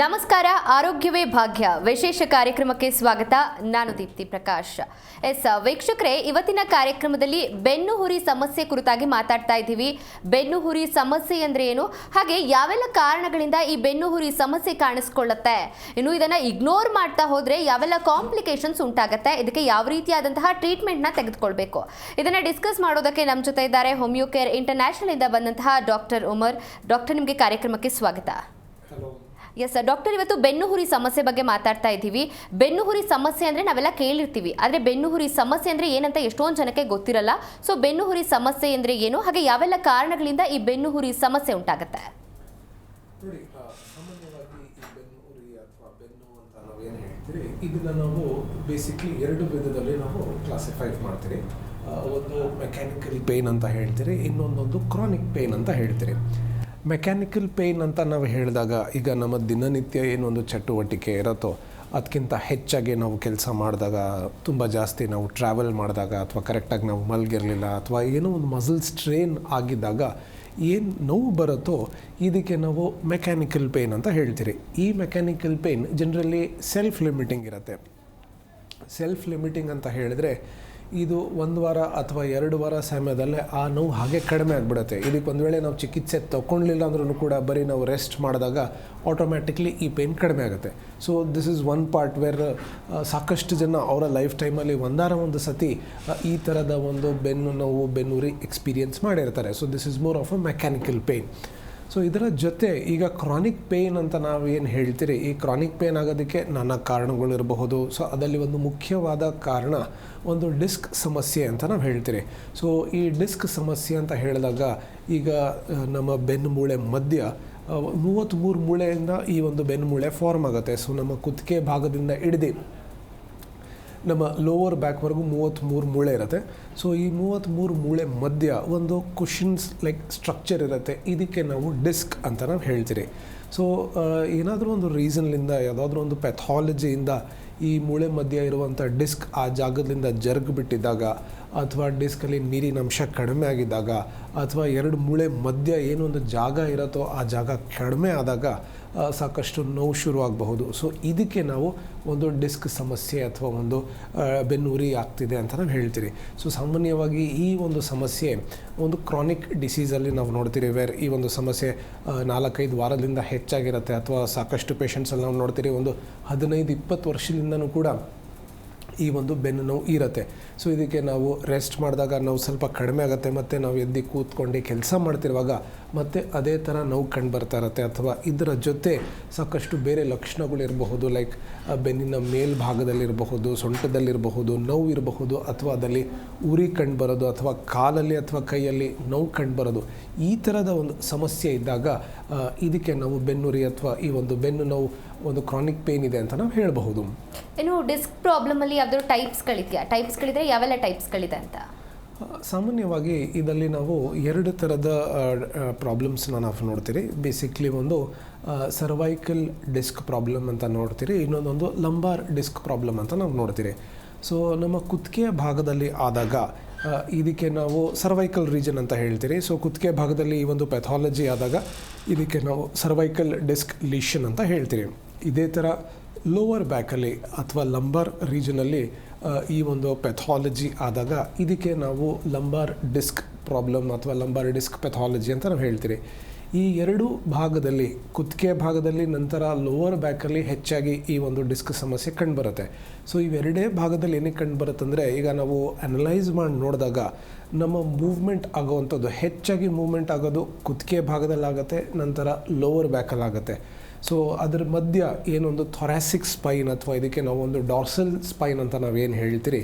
ನಮಸ್ಕಾರ, ಆರೋಗ್ಯವೇ ಭಾಗ್ಯ. ವಿಶೇಷ ಕಾರ್ಯಕ್ರಮಕ್ಕೆ ಸ್ವಾಗತ. ನಾನು ದೀಪ್ತಿ ಪ್ರಕಾಶ್. ಎಸ್, ವೀಕ್ಷಕರೇ, ಇವತ್ತಿನ ಕಾರ್ಯಕ್ರಮದಲ್ಲಿ ಬೆನ್ನು ಹುರಿ ಸಮಸ್ಯೆ ಕುರಿತಾಗಿ ಮಾತಾಡ್ತಾ ಇದ್ದೀವಿ. ಬೆನ್ನು ಹುರಿ ಸಮಸ್ಯೆ ಅಂದ್ರೆ ಏನು? ಹಾಗೆ ಯಾವೆಲ್ಲ ಕಾರಣಗಳಿಂದ ಈ ಬೆನ್ನು ಹುರಿ ಸಮಸ್ಯೆ ಕಾಣಿಸ್ಕೊಳ್ಳುತ್ತೆ? ಇನ್ನು ಇದನ್ನ ಇಗ್ನೋರ್ ಮಾಡ್ತಾ ಹೋದ್ರೆ ಯಾವೆಲ್ಲ ಕಾಂಪ್ಲಿಕೇಶನ್ಸ್ ಉಂಟಾಗತ್ತೆ? ಇದಕ್ಕೆ ಯಾವ ರೀತಿಯಾದಂತಹ ಟ್ರೀಟ್ಮೆಂಟ್ನ ತೆಗೆದುಕೊಳ್ಬೇಕು? ಇದನ್ನ ಡಿಸ್ಕಸ್ ಮಾಡೋದಕ್ಕೆ ನಮ್ಮ ಜೊತೆ ಇದ್ದಾರೆ ಹೋಮಿಯೋ ಕೇರ್ ಇಂಟರ್ನ್ಯಾಷನಲ್ ಇಂದ ಬಂದಂತಹ ಡಾಕ್ಟರ್ ಉಮರ್ ಡಾಕ್ಟರ್ ನಿಮಗೆ ಕಾರ್ಯಕ್ರಮಕ್ಕೆ ಸ್ವಾಗತ. ಎಸ್ ಡಾಕ್ಟರ್ ಇವತ್ತು ಬೆನ್ನುಹುರಿ ಸಮಸ್ಯೆ ಬಗ್ಗೆ ಮಾತಾಡ್ತಾ ಇದ್ದೀವಿ. ಬೆನ್ನುಹುರಿ ಸಮಸ್ಯೆ ಅಂದ್ರೆ ನಾವೆಲ್ಲ ಕೇಳಿರ್ತೀವಿ. ಆದ್ರೆ ಬೆನ್ನುಹುರಿ ಸಮಸ್ಯೆ ಅಂದ್ರೆ ಏನಂತ ಎಷ್ಟೊಂದು ಜನಕ್ಕೆ ಗೊತ್ತಿರಲ್ಲ. ಸೊ ಬೆನ್ನುಹುರಿ ಸಮಸ್ಯೆ ಅಂದ್ರೆ ಏನು? ಹಾಗೆ ಯಾವೆಲ್ಲ ಕಾರಣಗಳಿಂದ ಈ ಬೆನ್ನುಹುರಿ ಸಮಸ್ಯೆ ಉಂಟಾಗುತ್ತೆ? ಇದನ್ನ ನಾವು ಬೇಸಿಕ್ಲಿ ಎರಡು ವಿಧದಲ್ಲಿ ನಾವು ಕ್ಲಾಸಿಫೈ ಮಾಡ್ತೀರಿ. ಒಂದು ಮೆಕ್ಯಾನಿಕಲ್ ಪೇನ್ ಅಂತ ಹೇಳ್ತೀರಿ, ಇನ್ನೊಂದೊಂದು ಕ್ರಾನಿಕ್ ಪೇನ್ ಅಂತ ಹೇಳ್ತೀರಿ. ಮೆಕ್ಯಾನಿಕಲ್ ಪೇಯ್ನ್ ಅಂತ ನಾವು ಹೇಳಿದಾಗ ಈಗ ನಮ್ಮ ದಿನನಿತ್ಯ ಏನೊಂದು ಚಟುವಟಿಕೆ ಇರುತ್ತೋ ಅದಕ್ಕಿಂತ ಹೆಚ್ಚಾಗಿ ನಾವು ಕೆಲಸ ಮಾಡಿದಾಗ, ತುಂಬ ಜಾಸ್ತಿ ನಾವು ಟ್ರಾವೆಲ್ ಮಾಡಿದಾಗ ಅಥವಾ ಕರೆಕ್ಟಾಗಿ ನಾವು ಮಲಗಿರಲಿಲ್ಲ ಅಥವಾ ಏನೋ ಒಂದು ಮಸಲ್ ಸ್ಟ್ರೇನ್ ಆಗಿದ್ದಾಗ ಏನು ನೋವು ಬರುತ್ತೋ ಇದಕ್ಕೆ ನಾವು ಮೆಕ್ಯಾನಿಕಲ್ ಪೇಯ್ನ್ ಅಂತ ಹೇಳ್ತೀರಿ. ಈ mechanical pain generally self limiting ಇರುತ್ತೆ. ಸೆಲ್ಫ್ ಲಿಮಿಟಿಂಗ್ ಅಂತ ಹೇಳಿದ್ರೆ ಇದು ಒಂದು ವಾರ ಅಥವಾ ಎರಡು ವಾರ ಸಮಯದಲ್ಲೇ ಆ ನೋವು ಹಾಗೆ ಕಡಿಮೆ ಆಗಿಬಿಡುತ್ತೆ. ಇದಕ್ಕೆ ಒಂದು ವೇಳೆ ನಾವು ಚಿಕಿತ್ಸೆ ತೊಗೊಳ್ಲಿಲ್ಲ ಅಂದ್ರೂ ಕೂಡ ಬರೀ ನಾವು ರೆಸ್ಟ್ ಮಾಡಿದಾಗ ಆಟೋಮ್ಯಾಟಿಕ್ಲಿ ಈ ಪೇಯ್ನ್ ಕಡಿಮೆ ಆಗುತ್ತೆ. So this is one part where ಸಾಕಷ್ಟು ಜನ ಅವರ ಲೈಫ್ ಟೈಮಲ್ಲಿ ಒಂದಾರ ಒಂದು ಸತಿ ಈ ಥರದ ಒಂದು ಬೆನ್ನು ನೋವು, ಬೆನ್ನುರಿ ಎಕ್ಸ್ಪೀರಿಯನ್ಸ್ ಮಾಡಿರ್ತಾರೆ. So this is more of a mechanical pain so ಇದರ ಜೊತೆ ಈಗ ಕ್ರಾನಿಕ್ ಪೇಯ್ನ್ ಅಂತ ನಾವು ಏನು ಹೇಳ್ತೀರಿ? ಈ ಕ್ರಾನಿಕ್ ಪೇಯ್ನ್ ಆಗೋದಕ್ಕೆ ನಾನಾ ಕಾರಣಗಳಿರಬಹುದು ಸೊ ಅದರಲ್ಲಿ ಒಂದು ಮುಖ್ಯವಾದ ಕಾರಣ ಒಂದು ಡಿಸ್ಕ್ ಸಮಸ್ಯೆ ಅಂತ ನಾವು ಹೇಳ್ತೀರಿ. ಸೊ ಈ ಡಿಸ್ಕ್ ಸಮಸ್ಯೆ ಅಂತ ಹೇಳಿದಾಗ ಈಗ ನಮ್ಮ ಬೆನ್ನು ಮೂಳೆ ಮಧ್ಯ ಮೂವತ್ತ್ಮೂರು ಮೂಳೆಯಿಂದ ಈ ಒಂದು ಬೆನ್ನು ಮೂಳೆ ಫಾರ್ಮ್ ಆಗುತ್ತೆ. ಸೊ ನಮ್ಮ ಕುತ್ತಿಗೆ ಭಾಗದಿಂದ ಹಿಡಿದು. ನಮ್ಮ ಲೋವರ್ ಬ್ಯಾಕ್ವರೆಗೂ ಮೂವತ್ತ್ಮೂರು ಮೂಳೆ ಇರುತ್ತೆ. ಸೊ ಈ ಮೂವತ್ತ್ಮೂರು ಮೂಳೆ ಮಧ್ಯ ಒಂದು ಕುಷನ್ಸ್ ಲೈಕ್ ಸ್ಟ್ರಕ್ಚರ್ ಇರುತ್ತೆ. ಇದಕ್ಕೆ ನಾವು ಡಿಸ್ಕ್ ಅಂತ ನಾವು ಹೇಳ್ತೀರಿ. ಸೊ ಏನಾದರೂ ಒಂದು ರೀಸನ್ಲಿಂದ ಯಾವುದಾದ್ರೂ ಒಂದು ಪ್ಯಾಥಾಲಜಿಯಿಂದ ಈ ಮೂಳೆ ಮಧ್ಯ ಇರುವಂಥ ಡಿಸ್ಕ್ ಆ ಜಾಗದಿಂದ ಜರುಗು ಬಿಟ್ಟಿದ್ದಾಗ, ಅಥವಾ ಡಿಸ್ಕಲ್ಲಿ ನೀರಿನ ಅಂಶ ಕಡಿಮೆ ಆಗಿದ್ದಾಗ, ಅಥವಾ ಎರಡು ಮೂಳೆ ಮಧ್ಯ ಏನೊಂದು ಜಾಗ ಇರುತ್ತೋ ಆ ಜಾಗ ಕಡಿಮೆ ಆದಾಗ ಸಾಕಷ್ಟು ನೋವು ಶುರುವಾಗಬಹುದು. ಸೊ ಇದಕ್ಕೆ ನಾವು ಒಂದು ಡಿಸ್ಕ್ ಸಮಸ್ಯೆ ಅಥವಾ ಒಂದು ಬೆನ್ನುರಿ ಆಗ್ತಿದೆ ಅಂತ ನಾವು ಹೇಳ್ತೀರಿ. ಸೊ ಸಾಮಾನ್ಯವಾಗಿ ಈ ಒಂದು ಸಮಸ್ಯೆ, ಒಂದು ಕ್ರಾನಿಕ್ ಡಿಸೀಸಲ್ಲಿ ನಾವು ನೋಡ್ತೀರಿ ವೇರ್ ಈ ಒಂದು ಸಮಸ್ಯೆ ನಾಲ್ಕೈದು ವಾರದಿಂದ ಹೆಚ್ಚಾಗಿರುತ್ತೆ ಅಥವಾ ಸಾಕಷ್ಟು ಪೇಷಂಟ್ಸಲ್ಲಿ ನಾವು ನೋಡ್ತೀರಿ, ಒಂದು ಹದಿನೈದು, ಇಪ್ಪತ್ತು ವರ್ಷದಿಂದನೂ ಕೂಡ ಈ ಒಂದು ಬೆನ್ನು ನೋವು ಇರುತ್ತೆ. ಸೊ ಇದಕ್ಕೆ ನಾವು ರೆಸ್ಟ್ ಮಾಡಿದಾಗ ನಾವು ಸ್ವಲ್ಪ ಕಡಿಮೆ ಆಗುತ್ತೆ, ಮತ್ತು ನಾವು ಎದ್ದು ಕೂತ್ಕೊಂಡು ಕೆಲಸ ಮಾಡ್ತಿರುವಾಗ ಮತ್ತೆ ಅದೇ ಥರ ನೋವು ಕಂಡು ಬರ್ತಾ ಇರುತ್ತೆ. ಅಥವಾ ಇದರ ಜೊತೆ ಸಾಕಷ್ಟು ಬೇರೆ ಲಕ್ಷಣಗಳಿರಬಹುದು ಲೈಕ್ ಬೆನ್ನಿನ ಮೇಲ್ಭಾಗದಲ್ಲಿರಬಹುದು, ಸೊಂಟದಲ್ಲಿರಬಹುದು, ನೋವು ಇರಬಹುದು, ಅಥವಾ ಅದರಲ್ಲಿ ಉರಿ ಕಂಡು ಬರೋದು, ಅಥವಾ ಕಾಲಲ್ಲಿ ಅಥವಾ ಕೈಯಲ್ಲಿ ನೋವು ಕಂಡು ಬರೋದು. ಈ ಥರದ ಒಂದು ಸಮಸ್ಯೆ ಇದ್ದಾಗ ಇದಕ್ಕೆ ನಾವು ಬೆನ್ನುರಿ ಅಥವಾ ಈ ಒಂದು ಬೆನ್ನು ನೋವು ಒಂದು ಕ್ರಾನಿಕ್ ಪೇನ್ ಇದೆ ಅಂತ ನಾವು ಹೇಳಬಹುದು. ಏನು ಡಿಸ್ಕ್ ಪ್ರಾಬ್ಲಮ್ ಅಲ್ಲಿ ಯಾವ್ದಾದ್ರು ಟೈಪ್ಸ್ ಟೈಪ್ಸ್ಗಳಿದ್ರೆ ಯಾವೆಲ್ಲ ಟೈಪ್ಸ್ಗಳಿದೆ ಅಂತ? ಸಾಮಾನ್ಯವಾಗಿ ಇದರಲ್ಲಿ ನಾವು ಎರಡು ಥರದ ಪ್ರಾಬ್ಲಮ್ಸ್ನ ನಾವು ನೋಡ್ತೀರಿ. ಬೇಸಿಕ್ಲಿ ಒಂದು ಸರ್ವೈಕಲ್ ಡಿಸ್ಕ್ ಪ್ರಾಬ್ಲಮ್ ಅಂತ ನೋಡ್ತೀರಿ. ಇನ್ನೊಂದೊಂದು ಲಂಬಾರ್ ಡಿಸ್ಕ್ ಪ್ರಾಬ್ಲಮ್ ಅಂತ ನಾವು ನೋಡ್ತೀರಿ. ಸೊ ನಮ್ಮ ಕುತ್ತಿಗೆ ಭಾಗದಲ್ಲಿ ಆದಾಗ ಇದಕ್ಕೆ ನಾವು ಸರ್ವೈಕಲ್ ರೀಜನ್ ಅಂತ ಹೇಳ್ತೀರಿ. ಸೊ ಕುತ್ತಿಗೆ ಭಾಗದಲ್ಲಿ ಈ ಒಂದು ಪ್ಯಾಥಾಲಜಿ ಆದಾಗ ಇದಕ್ಕೆ ನಾವು ಸರ್ವೈಕಲ್ ಡಿಸ್ಕ್ ಲೀಷನ್ ಅಂತ ಹೇಳ್ತೀರಿ. ಇದೇ ಥರ ಲೋವರ್ ಬ್ಯಾಕಲ್ಲಿ ಅಥವಾ ಲಂಬರ್ ರೀಜನಲ್ಲಿ ಈ ಒಂದು ಪೆಥಾಲಜಿ ಆದಾಗ ಇದಕ್ಕೆ ನಾವು ಲಂಬಾರ್ ಡಿಸ್ಕ್ ಪ್ರಾಬ್ಲಮ್ ಅಥವಾ ಲಂಬಾರ್ ಡಿಸ್ಕ್ ಪೆಥಾಲಜಿ ಅಂತ ನಾವು ಹೇಳ್ತೀರಿ. ಈ ಎರಡು ಭಾಗದಲ್ಲಿ, ಕುತ್ತಿಗೆ ಭಾಗದಲ್ಲಿ, ನಂತರ ಲೋವರ್ ಬ್ಯಾಕಲ್ಲಿ ಹೆಚ್ಚಾಗಿ ಈ ಒಂದು ಡಿಸ್ಕ್ ಸಮಸ್ಯೆ ಕಂಡುಬರುತ್ತೆ. ಸೊ ಇವೆರಡೇ ಭಾಗದಲ್ಲಿ ಏನಕ್ಕೆ ಕಂಡುಬರುತ್ತಂದರೆ, ಈಗ ನಾವು ಅನಲೈಸ್ ಮಾಡಿ ನೋಡಿದಾಗ ನಮ್ಮ ಮೂವ್ಮೆಂಟ್ ಆಗೋವಂಥದ್ದು, ಹೆಚ್ಚಾಗಿ ಮೂವ್ಮೆಂಟ್ ಆಗೋದು ಕುತ್ತಿಗೆ ಭಾಗದಲ್ಲಾಗುತ್ತೆ, ನಂತರ ಲೋವರ್ ಬ್ಯಾಕಲ್ಲಾಗುತ್ತೆ ಸೊ ಅದರ ಮಧ್ಯ ಏನೊಂದು ಥೊರಾಸಿಕ್ ಸ್ಪೈನ್ ಅಥವಾ ಇದಕ್ಕೆ ನಾವು ಒಂದು ಡಾರ್ಸಲ್ ಸ್ಪೈನ್ ಅಂತ ನಾವೇನು ಹೇಳ್ತೀರಿ?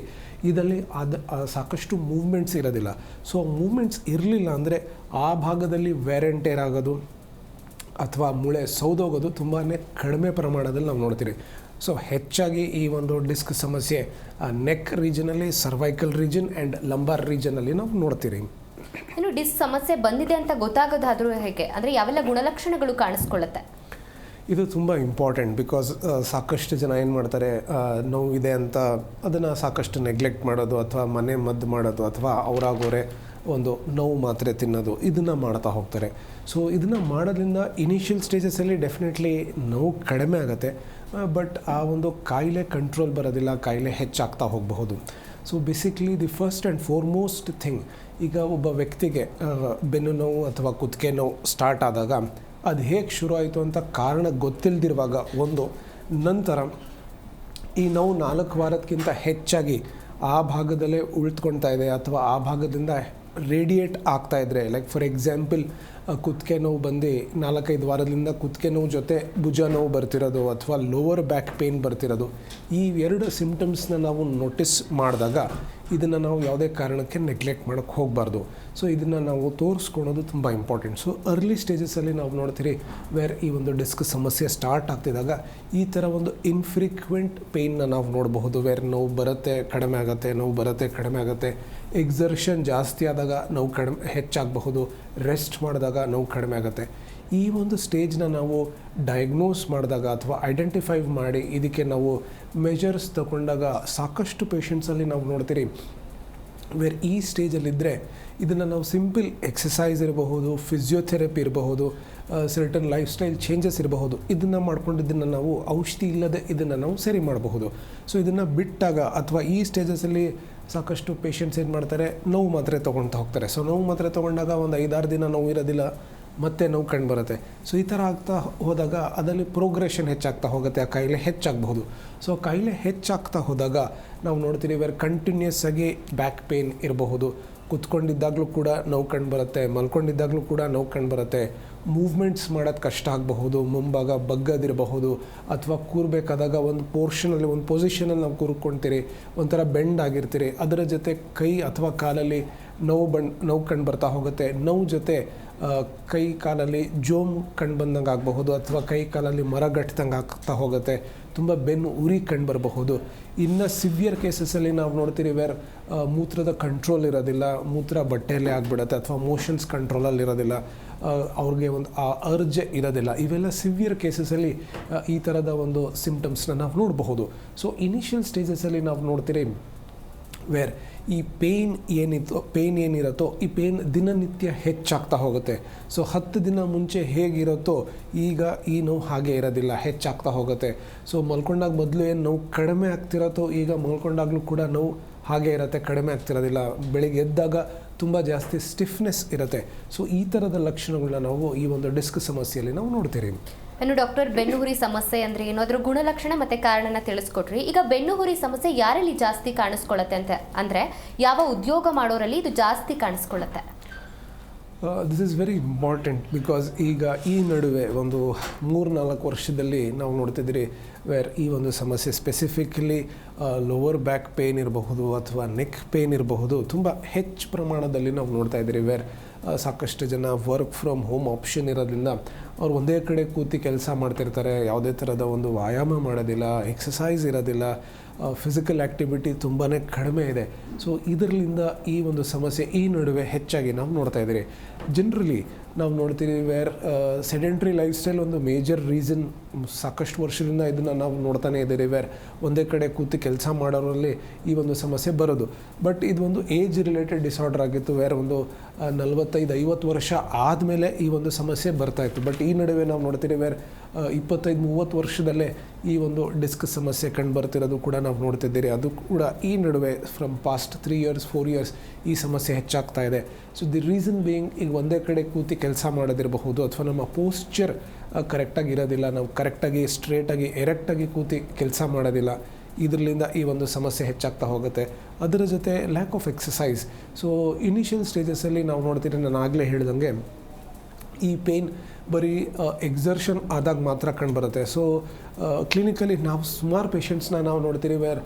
ಇದರಲ್ಲಿ ಅದು ಸಾಕಷ್ಟು ಮೂವ್ಮೆಂಟ್ಸ್ ಇರೋದಿಲ್ಲ. ಸೊ ಮೂವ್ಮೆಂಟ್ಸ್ ಇರಲಿಲ್ಲ ಅಂದರೆ ಆ ಭಾಗದಲ್ಲಿ ವ್ಯಾರಂಟೇರ್ ಆಗೋದು ಅಥವಾ ಮುಳೆ ಸೌದೋಗೋದು ತುಂಬಾ ಕಡಿಮೆ ಪ್ರಮಾಣದಲ್ಲಿ ನಾವು ನೋಡ್ತೀರಿ. ಸೊ ಹೆಚ್ಚಾಗಿ ಈ ಒಂದು ಡಿಸ್ಕ್ ಸಮಸ್ಯೆ ನೆಕ್ ರೀಜನಲ್ಲಿ ಸರ್ವೈಕಲ್ ರೀಜನ್ ಆ್ಯಂಡ್ ಲಂಬಾರ್ ರೀಜನಲ್ಲಿ ನಾವು ನೋಡ್ತೀರಿ. ಇನ್ನು ಡಿಸ್ಕ್ ಸಮಸ್ಯೆ ಬಂದಿದೆ ಅಂತ ಗೊತ್ತಾಗೋದಾದರೂ ಹೇಗೆ? ಅಂದರೆ ಯಾವೆಲ್ಲ ಗುಣಲಕ್ಷಣಗಳು ಕಾಣಿಸ್ಕೊಳ್ಳುತ್ತೆ? ಇದು ತುಂಬ ಇಂಪಾರ್ಟೆಂಟ್ ಬಿಕಾಸ್ ಸಾಕಷ್ಟು ಜನ ಏನು ಮಾಡ್ತಾರೆ ನೋವಿದೆ ಅಂತ ಅದನ್ನು ಸಾಕಷ್ಟು ನೆಗ್ಲೆಕ್ಟ್ ಮಾಡೋದು ಅಥವಾ ಮನೆ ಮದ್ದು ಮಾಡೋದು ಅಥವಾ ಅವರಾಗೋರೆ ಒಂದು ನೋವು ಮಾತ್ರೆ ತಿನ್ನೋದು ಇದನ್ನು ಮಾಡ್ತಾ ಹೋಗ್ತಾರೆ. ಸೊ ಇದನ್ನು ಮಾಡೋದ್ರಿಂದ ಇನಿಷಿಯಲ್ ಸ್ಟೇಜಸಲ್ಲಿ ಡೆಫಿನೆಟ್ಲಿ ನೋವು ಕಡಿಮೆ ಆಗುತ್ತೆ ಬಟ್ ಆ ಒಂದು ಕಾಯಿಲೆ ಕಂಟ್ರೋಲ್ ಬರೋದಿಲ್ಲ, ಕಾಯಿಲೆ ಹೆಚ್ಚಾಗ್ತಾ ಹೋಗಬಹುದು. So basically the first and foremost thing ಈಗ ಒಬ್ಬ ವ್ಯಕ್ತಿಗೆ ಬೆನ್ನು ನೋವು ಅಥವಾ ಕುತ್ತಿಗೆ ನೋವು ಸ್ಟಾರ್ಟ್ ಆದಾಗ ಅದು ಹೇಗೆ ಶುರು ಆಯಿತು ಅಂತ ಕಾರಣ ಗೊತ್ತಿಲ್ಲದಿರುವಾಗ ಒಂದು ನಂತರ ಈ ನೋವು ನಾಲ್ಕು ವಾರಕ್ಕಿಂತ ಹೆಚ್ಚಾಗಿ ಆ ಭಾಗದಲ್ಲೇ ಉಳಿತ್ಕೊಳ್ತಾ ಇದೆ ಅಥವಾ ಆ ಭಾಗದಿಂದ ರೇಡಿಯೇಟ್ ಆಗ್ತಾ ಇದ್ರೆ ಲೈಕ್ ಫಾರ್ ಎಕ್ಸಾಂಪಲ್ ಕುತ್ತಿಗೆ ನೋವು ಬಂದು ನಾಲ್ಕೈದು ವಾರದಿಂದ ಕುತ್ತಿಗೆ ನೋವು ಜೊತೆ ಭುಜ ನೋವು ಬರ್ತಿರೋದು ಅಥವಾ ಲೋವರ್ ಬ್ಯಾಕ್ ಪೇನ್ ಬರ್ತಿರೋದು. ಈ ಎರಡು ಸಿಮ್ಟಮ್ಸ್ನ ನಾವು ನೋಟಿಸ್ ಮಾಡಿದಾಗ ಇದನ್ನು ನಾವು ಯಾವುದೇ ಕಾರಣಕ್ಕೆ ನೆಗ್ಲೆಕ್ಟ್ ಮಾಡೋಕ್ಕೆ ಹೋಗಬಾರ್ದು. ಸೊ ಇದನ್ನು ನಾವು ತೋರಿಸ್ಕೊಳೋದು ತುಂಬ ಇಂಪಾರ್ಟೆಂಟ್ ಸೊ ಅರ್ಲಿ ಸ್ಟೇಜಸಲ್ಲಿ ನಾವು ನೋಡ್ತೀರಿ ವೇರ್ ಈ ಒಂದು ಡಿಸ್ಕ್ ಸಮಸ್ಯೆ ಸ್ಟಾರ್ಟ್ ಆಗ್ತಿದ್ದಾಗ ಈ ಥರ ಒಂದು ಇನ್ಫ್ರೀಕ್ವೆಂಟ್ ಪೇಯ್ನ ನಾವು ನೋಡಬಹುದು. ವೇರ್ ನೋವು ಬರುತ್ತೆ, ಕಡಿಮೆ ಆಗುತ್ತೆ, ನೋವು ಬರುತ್ತೆ, ಕಡಿಮೆ ಆಗುತ್ತೆ. ಎಕ್ಸರ್ಷನ್ ಜಾಸ್ತಿ ಆದಾಗ ನೋವು ಕಡಿಮೆ ಹೆಚ್ಚಾಗಬಹುದು. ರೆಸ್ಟ್ ಮಾಡಿದಾಗ ನೋವು ಕಡಿಮೆ ಆಗುತ್ತೆ. ಈ ಒಂದು ಸ್ಟೇಜ್ನ ನಾವು ಡಯಾಗ್ನೋಸ್ ಮಾಡಿದಾಗ ಅಥವಾ ಐಡೆಂಟಿಫೈ ಮಾಡಿ ಇದಕ್ಕೆ ನಾವು ಮೆಜರ್ಸ್ ತಗೊಂಡಾಗ ಸಾಕಷ್ಟು ಪೇಷಂಟ್ಸಲ್ಲಿ ನಾವು ನೋಡ್ತೀರಿ. ವೇರ್ ಈ ಸ್ಟೇಜಲ್ಲಿದ್ದರೆ ಇದನ್ನು ನಾವು ಸಿಂಪಲ್ ಎಕ್ಸಸೈಸ್ ಇರಬಹುದು ಫಿಸಿಯೋಥೆರಪಿ ಇರಬಹುದು ಸರ್ಟನ್ ಲೈಫ್ ಸ್ಟೈಲ್ ಚೇಂಜಸ್ ಇರಬಹುದು. ಇದನ್ನು ಮಾಡ್ಕೊಂಡು ಇದನ್ನು ನಾವು ಔಷಧಿ ಇಲ್ಲದೆ ಇದನ್ನು ನಾವು ಸರಿ ಮಾಡಬಹುದು. ಸೊ ಇದನ್ನು ಬಿಟ್ಟಾಗ ಅಥವಾ ಈ ಸ್ಟೇಜಸಲ್ಲಿ ಸಾಕಷ್ಟು ಪೇಷಂಟ್ಸ್ ಏನು ಮಾಡ್ತಾರೆ? ನೋವು ಮಾತ್ರೆ ತೊಗೊಳ್ತಾ ಹೋಗ್ತಾರೆ. ಸೊ ನೋವು ಮಾತ್ರೆ ತೊಗೊಂಡಾಗ ಒಂದು ಐದಾರು ದಿನ ನೋವು ಇರೋದಿಲ್ಲ. ಮತ್ತೆ ನೋವು ಕಂಡು ಬರುತ್ತೆ. ಸೊ ಈ ಥರ ಆಗ್ತಾ ಹೋದಾಗ ಅದರಲ್ಲಿ ಪ್ರೋಗ್ರೆಷನ್ ಹೆಚ್ಚಾಗ್ತಾ ಹೋಗುತ್ತೆ. ಆ ಕಾಯಿಲೆ ಹೆಚ್ಚಾಗಬಹುದು. ಸೊ ಕಾಯಿಲೆ ಹೆಚ್ಚಾಗ್ತಾ ಹೋದಾಗ ನಾವು ನೋಡ್ತೀವಿ ವೇರ್ ಕಂಟಿನ್ಯೂಸ್ ಆಗಿ ಬ್ಯಾಕ್ ಪೇನ್ ಇರಬಹುದು. ಕುತ್ಕೊಂಡಿದ್ದಾಗಲೂ ಕೂಡ ನೋವು ಕಂಡು ಬರುತ್ತೆ. ಮಲ್ಕೊಂಡಿದ್ದಾಗಲೂ ಕೂಡ ನೋವು ಕಂಡು ಬರುತ್ತೆ. ಮೂವ್ಮೆಂಟ್ಸ್ ಮಾಡೋದು ಕಷ್ಟ ಆಗಬಹುದು, ಮುಂಭಾಗ ಬಗ್ಗದಿರಬಹುದು, ಅಥವಾ ಕೂರಬೇಕಾದಾಗ ಒಂದು ಪೋರ್ಷನಲ್ಲಿ ಒಂದು ಪೊಸಿಷನಲ್ಲಿ ನಾವು ಕೂರ್ಕೊಳ್ತೀರಿ ಒಂಥರ ಬೆಂಡ್ ಆಗಿರ್ತೀರಿ, ಅದರ ಜೊತೆ ಕೈ ಅಥವಾ ಕಾಲಲ್ಲಿ ನೋವು ಬಣ್, ನೋವು ಕಂಡು ಬರ್ತಾ ಹೋಗುತ್ತೆ. ನೋವು ಜೊತೆ ಕೈ ಕಾಲಲ್ಲಿ ಜೋಮ್ ಕಂಡು ಬಂದಂಗೆ ಆಗಬಹುದು, ಅಥವಾ ಕೈ ಕಾಲಲ್ಲಿ ಮರ ಗಟ್ಟಿದಂಗೆ ಆಗ್ತಾ ಹೋಗುತ್ತೆ. ತುಂಬ ಬೆನ್ನು ಉರಿ ಕಂಡು ಬರಬಹುದು. ಇನ್ನು ಸಿವಿಯರ್ ಕೇಸಸಲ್ಲಿ ನಾವು ನೋಡ್ತೀರಿ ವೇರ್ ಮೂತ್ರದ ಕಂಟ್ರೋಲ್ ಇರೋದಿಲ್ಲ, ಮೂತ್ರ ಬಟ್ಟೆಯಲ್ಲೇ ಆಗಿಬಿಡುತ್ತೆ ಅಥವಾ ಮೋಷನ್ಸ್ ಕಂಟ್ರೋಲಲ್ಲಿ ಇರೋದಿಲ್ಲ ಅವ್ರಿಗೆ ಒಂದು, ಆ ಅರ್ಜೆ ಇರೋದಿಲ್ಲ. ಇವೆಲ್ಲ ಸಿವಿಯರ್ ಕೇಸಸಲ್ಲಿ ಈ ಥರದ ಒಂದು ಸಿಂಪ್ಟಮ್ಸ್ನ ನಾವು ನೋಡಬಹುದು. ಸೊ ಇನಿಷಿಯಲ್ ಸ್ಟೇಜಸಲ್ಲಿ ನಾವು ನೋಡ್ತೀರಿ ವೇರ್ ಈ ಪೇಯ್ನ್ ಏನಿತ್ತು ಪೇಯ್ನ್ ಏನಿರುತ್ತೋ, ಈ ಪೇಯ್ನ್ ದಿನನಿತ್ಯ ಹೆಚ್ಚಾಗ್ತಾ ಹೋಗುತ್ತೆ. ಸೊ ಹತ್ತು ದಿನ ಮುಂಚೆ ಹೇಗಿರುತ್ತೋ, ಈಗ ಈ ನೋವು ಹಾಗೆ ಇರೋದಿಲ್ಲ, ಹೆಚ್ಚಾಗ್ತಾ ಹೋಗುತ್ತೆ. ಸೊ ಮಲ್ಕೊಂಡಾಗ ಮೊದಲು ಏನು ನೋವು ಕಡಿಮೆ ಆಗ್ತಿರತ್ತೋ, ಈಗ ಮಲ್ಕೊಂಡಾಗಲೂ ಕೂಡ ನೋವು ಹಾಗೆ ಇರುತ್ತೆ, ಕಡಿಮೆ ಆಗ್ತಿರೋದಿಲ್ಲ. ಬೆಳಿಗ್ಗೆ ಎದ್ದಾಗ ತುಂಬ ಜಾಸ್ತಿ ಸ್ಟಿಫ್ನೆಸ್ ಇರುತ್ತೆ. ಸೊ ಈ ಥರದ ಲಕ್ಷಣಗಳನ್ನ ನಾವು ಈ ಒಂದು ಡಿಸ್ಕ್ ಸಮಸ್ಯೆಯಲ್ಲಿ ನಾವು ನೋಡ್ತೀರಿ. ಇನ್ನು ಡಾಕ್ಟರ್ ಬೆನ್ನುಹುರಿ ಸಮಸ್ಯೆ ಅಂದ್ರೆ ಏನು ಅದ್ರ ಗುಣಲಕ್ಷಣ ಮತ್ತೆ ಕಾರಣನ ತಿಳಿಸ್ಕೊಟ್ರಿ. ಈಗ ಬೆನ್ನುಹುರಿ ಸಮಸ್ಯೆ ಯಾರಲ್ಲಿ ಜಾಸ್ತಿ ಕಾಣಿಸ್ಕೊಳ್ಳುತ್ತೆ ಅಂತ ಅಂದ್ರೆ ಯಾವ ಉದ್ಯೋಗ ಮಾಡೋರಲ್ಲಿ ಇದು ಜಾಸ್ತಿ ಕಾಣಿಸ್ಕೊಳ್ಳುತ್ತೆ? This is very important because ಈಗ ಈ ನಡುವೆ ಒಂದು ಮೂರು ನಾಲ್ಕು ವರ್ಷದಲ್ಲಿ ನಾವು ನೋಡ್ತಿದ್ದೀರಿ ವೇರ್ ಈ ಒಂದು ಸಮಸ್ಯೆ ಸ್ಪೆಸಿಫಿಕಲಿ ಲೋವರ್ ಬ್ಯಾಕ್ ಪೇನ್ ಇರಬಹುದು ಅಥವಾ ನೆಕ್ ಪೇನ್ ಇರಬಹುದು ತುಂಬ ಹೆಚ್ಚು ಪ್ರಮಾಣದಲ್ಲಿ ನಾವು ನೋಡ್ತಾ ಇದ್ದೀರಿ ವೇರ್ ಸಾಕಷ್ಟು ಜನ ವರ್ಕ್ ಫ್ರಮ್ ಹೋಮ್ ಆಪ್ಷನ್ ಇರೋದ್ರಿಂದ ಅವ್ರು ಒಂದೇ ಕಡೆ ಕೂತಿ ಕೆಲಸ ಮಾಡ್ತಿರ್ತಾರೆ, ಯಾವುದೇ ಥರದ ಒಂದು ವ್ಯಾಯಾಮ ಮಾಡೋದಿಲ್ಲ ಎಕ್ಸಸೈಸ್ ಇರೋದಿಲ್ಲ ಫಿಸಿಕಲ್ ಆ್ಯಕ್ಟಿವಿಟಿ ತುಂಬಾ ಕಡಿಮೆ ಇದೆ. ಸೊ ಇದರಿಂದ ಈ ಒಂದು ಸಮಸ್ಯೆ ಈ ನಡುವೆ ಹೆಚ್ಚಾಗಿ ನಾವು ನೋಡ್ತಾ ಇದ್ದೀರಿ. ಜನರಲಿ ನಾವು ನೋಡ್ತೀವಿ ವೇರ್ ಸೆಡೆಂಟ್ರಿ ಲೈಫ್ ಸ್ಟೈಲ್ ಒಂದು ಮೇಜರ್ ರೀಸನ್ ಸಾಕಷ್ಟು ವರ್ಷದಿಂದ ಇದನ್ನು ನಾವು ನೋಡ್ತಾನೆ ಇದ್ದೀರಿ ವೇರ್ ಒಂದೇ ಕಡೆ ಕೂತು ಕೆಲಸ ಮಾಡೋರಲ್ಲಿ ಈ ಒಂದು ಸಮಸ್ಯೆ ಬರೋದು. ಬಟ್ ಒಂದು ಏಜ್ ರಿಲೇಟೆಡ್ ಡಿಸಾರ್ಡರ್ ಆಗಿತ್ತು ವೇರ್ ಒಂದು ನಲವತ್ತೈದು ಐವತ್ತು ವರ್ಷ ಆದಮೇಲೆ ಈ ಒಂದು ಸಮಸ್ಯೆ ಬರ್ತಾ ಇತ್ತು. ಬಟ್ ಈ ನಡುವೆ ನಾವು ನೋಡ್ತೀರಿ ವೇರ್ ಇಪ್ಪತ್ತೈದು, ಮೂವತ್ತು ವರ್ಷದಲ್ಲೇ ಈ ಒಂದು ಡಿಸ್ಕ್ ಸಮಸ್ಯೆ ಕಂಡು ಬರ್ತಿರೋದು ಕೂಡ ನಾವು ನೋಡ್ತಿದ್ದೀರಿ. ಅದು ಕೂಡ ಈ ನಡುವೆ from past three years four years ಈ ಸಮಸ್ಯೆ ಹೆಚ್ಚಾಗ್ತಾ ಇದೆ. ಸೊ ದಿ ರೀಸನ್ ಬೀಯಿಂಗ್ ಈಗ ಒಂದೇ ಕಡೆ ಕೂತಿ ಕೆಲಸ ಮಾಡೋದಿರಬಹುದು ಅಥವಾ ನಮ್ಮ ಪೋಸ್ಚರ್ ಕರೆಕ್ಟಾಗಿ ಇರೋದಿಲ್ಲ. ನಾವು ಕರೆಕ್ಟಾಗಿ ಸ್ಟ್ರೇಟಾಗಿ ಎರೆಕ್ಟಾಗಿ ಕೂತಿ ಕೆಲಸ ಮಾಡೋದಿಲ್ಲ. ಇದರಿಂದ ಈ ಒಂದು ಸಮಸ್ಯೆ ಹೆಚ್ಚಾಗ್ತಾ ಹೋಗುತ್ತೆ. ಅದರ ಜೊತೆ lack of exercise so initial ಸ್ಟೇಜಸ್ಸಲ್ಲಿ ನಾವು ನೋಡ್ತೀರಿ ನಾನು ಆಗಲೇ ಹೇಳ್ದಂಗೆ ಈ ಪೇಯ್ನ್ ಬರೀ ಎಕ್ಸರ್ಷನ್ ಆದಾಗ ಮಾತ್ರ ಕಂಡುಬರುತ್ತೆ ಸೊ ಕ್ಲಿನಿಕಲಿ ನಾವು ಸುಮಾರು ಪೇಷಂಟ್ಸ್ನ ನಾವು ನೋಡ್ತೀರಿ ವೇರ್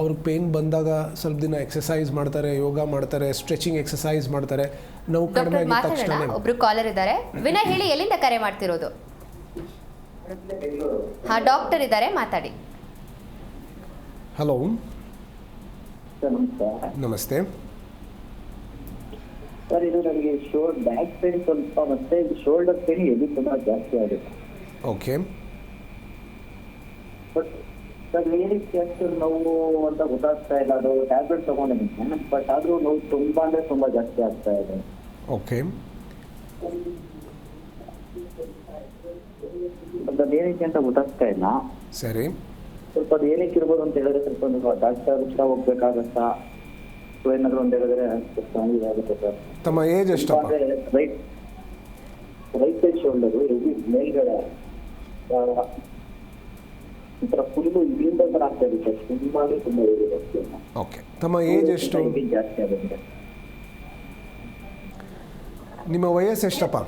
ಅವ್ರಿಗೆ ಪೇಯ್ನ್ ಬಂದಾಗ ಸ್ವಲ್ಪ ದಿನ ಎಕ್ಸಸೈಸ್ ಮಾಡ್ತಾರೆ ಯೋಗ ಮಾಡ್ತಾರೆ ಸ್ಟ್ರೆಚಿಂಗ್ ಎಕ್ಸಸೈಸ್ ಮಾಡ್ತಾರೆ. ನೋವು ಕಡಿಮೆ ಡಾಕ್ಟರ್ ಆಗಿದ ತಕ್ಷಣ ಒಬ್ರು ಕಾಲರ್ ಇದ್ದಾರೆ. ವಿನಯ್ ಹೇಳಿ ಎಲ್ಲಿಂದ ಕರೆ ಮಾಡ್ತಿರೋದು? ಹಾ ಡಾಕ್ಟರ್ ಇದ್ದಾರೆ ಮಾತಾಡಿ. ಹಲೋ ನಮಸ್ತೆ. ಸರ್ ಇದು ನನಗೆ ಶೋಲ್ ಬ್ಯಾಕ್ ಪೇನ್ ಸ್ವಲ್ಪ ಮತ್ತೆ ಶೋಲ್ಡರ್ ಪೇನ್ ಎಲ್ಲಿ ತುಂಬ ಜಾಸ್ತಿ ಆಗುತ್ತೆ. ಓಕೆ ಬಟ್ ಸರ್ ಏನಕ್ಕೆ ಅಷ್ಟು ನೋವು ಅಂತ ಗೊತ್ತಾಗ್ತಾ ಇಲ್ಲ. ಅದು ಟ್ಯಾಬ್ಲೆಟ್ ತಗೊಂಡಿದ್ದೀನಿ. ಬಟ್ ಆದ್ರೂ ನೋವು ತುಂಬಾ ಅಂದ್ರೆ ತುಂಬಾ ಜಾಸ್ತಿ ಆಗ್ತಾ ಇದೆ. ಓಕೆ ಬಟ್ ಅದು ಏನಕ್ಕೆ ಅಂತ ಗೊತ್ತಾಗ್ತಾ ಇಲ್ಲ. ಸರಿ. ಸ್ವಲ್ಪ ಅದು ಏನಕ್ಕೆ ಇರ್ಬೋದು ಅಂತ ಹೇಳಿದ್ರೆ ಸ್ವಲ್ಪ ಡಾಕ್ಟರ್ ಹತ್ರ ಹೋಗ್ಬೇಕಾಗತ್ತಾ? ಅಥವಾ ಏನಾದ್ರು ಒಂದು ಹೇಳಿದ್ರೆ ಆಗುತ್ತೆ ಸರ್ ತಮ್ಮ ಏಜ್ ಎಷ್ಟಪ್ಪ? Right right side shoulder heavy ಮೇಲ್ಗಡೆ. ಒಂಥರ ಫುಲ್ಲು ಇಲ್ಲಿಂದ ತರ ಆಗ್ತಾ ಇದೆ ಸರ್ ತುಂಬಾ ತುಂಬ ಇದೆ ಓಕೆ ತಮ್ಮ ಏಜ್ ಎಷ್ಟು? ಜಾಸ್ತಿ ಆಗುತ್ತೆ. ನಿಮ್ಮ ವಯಸ್ಸು ಎಷ್ಟಪ್ಪ?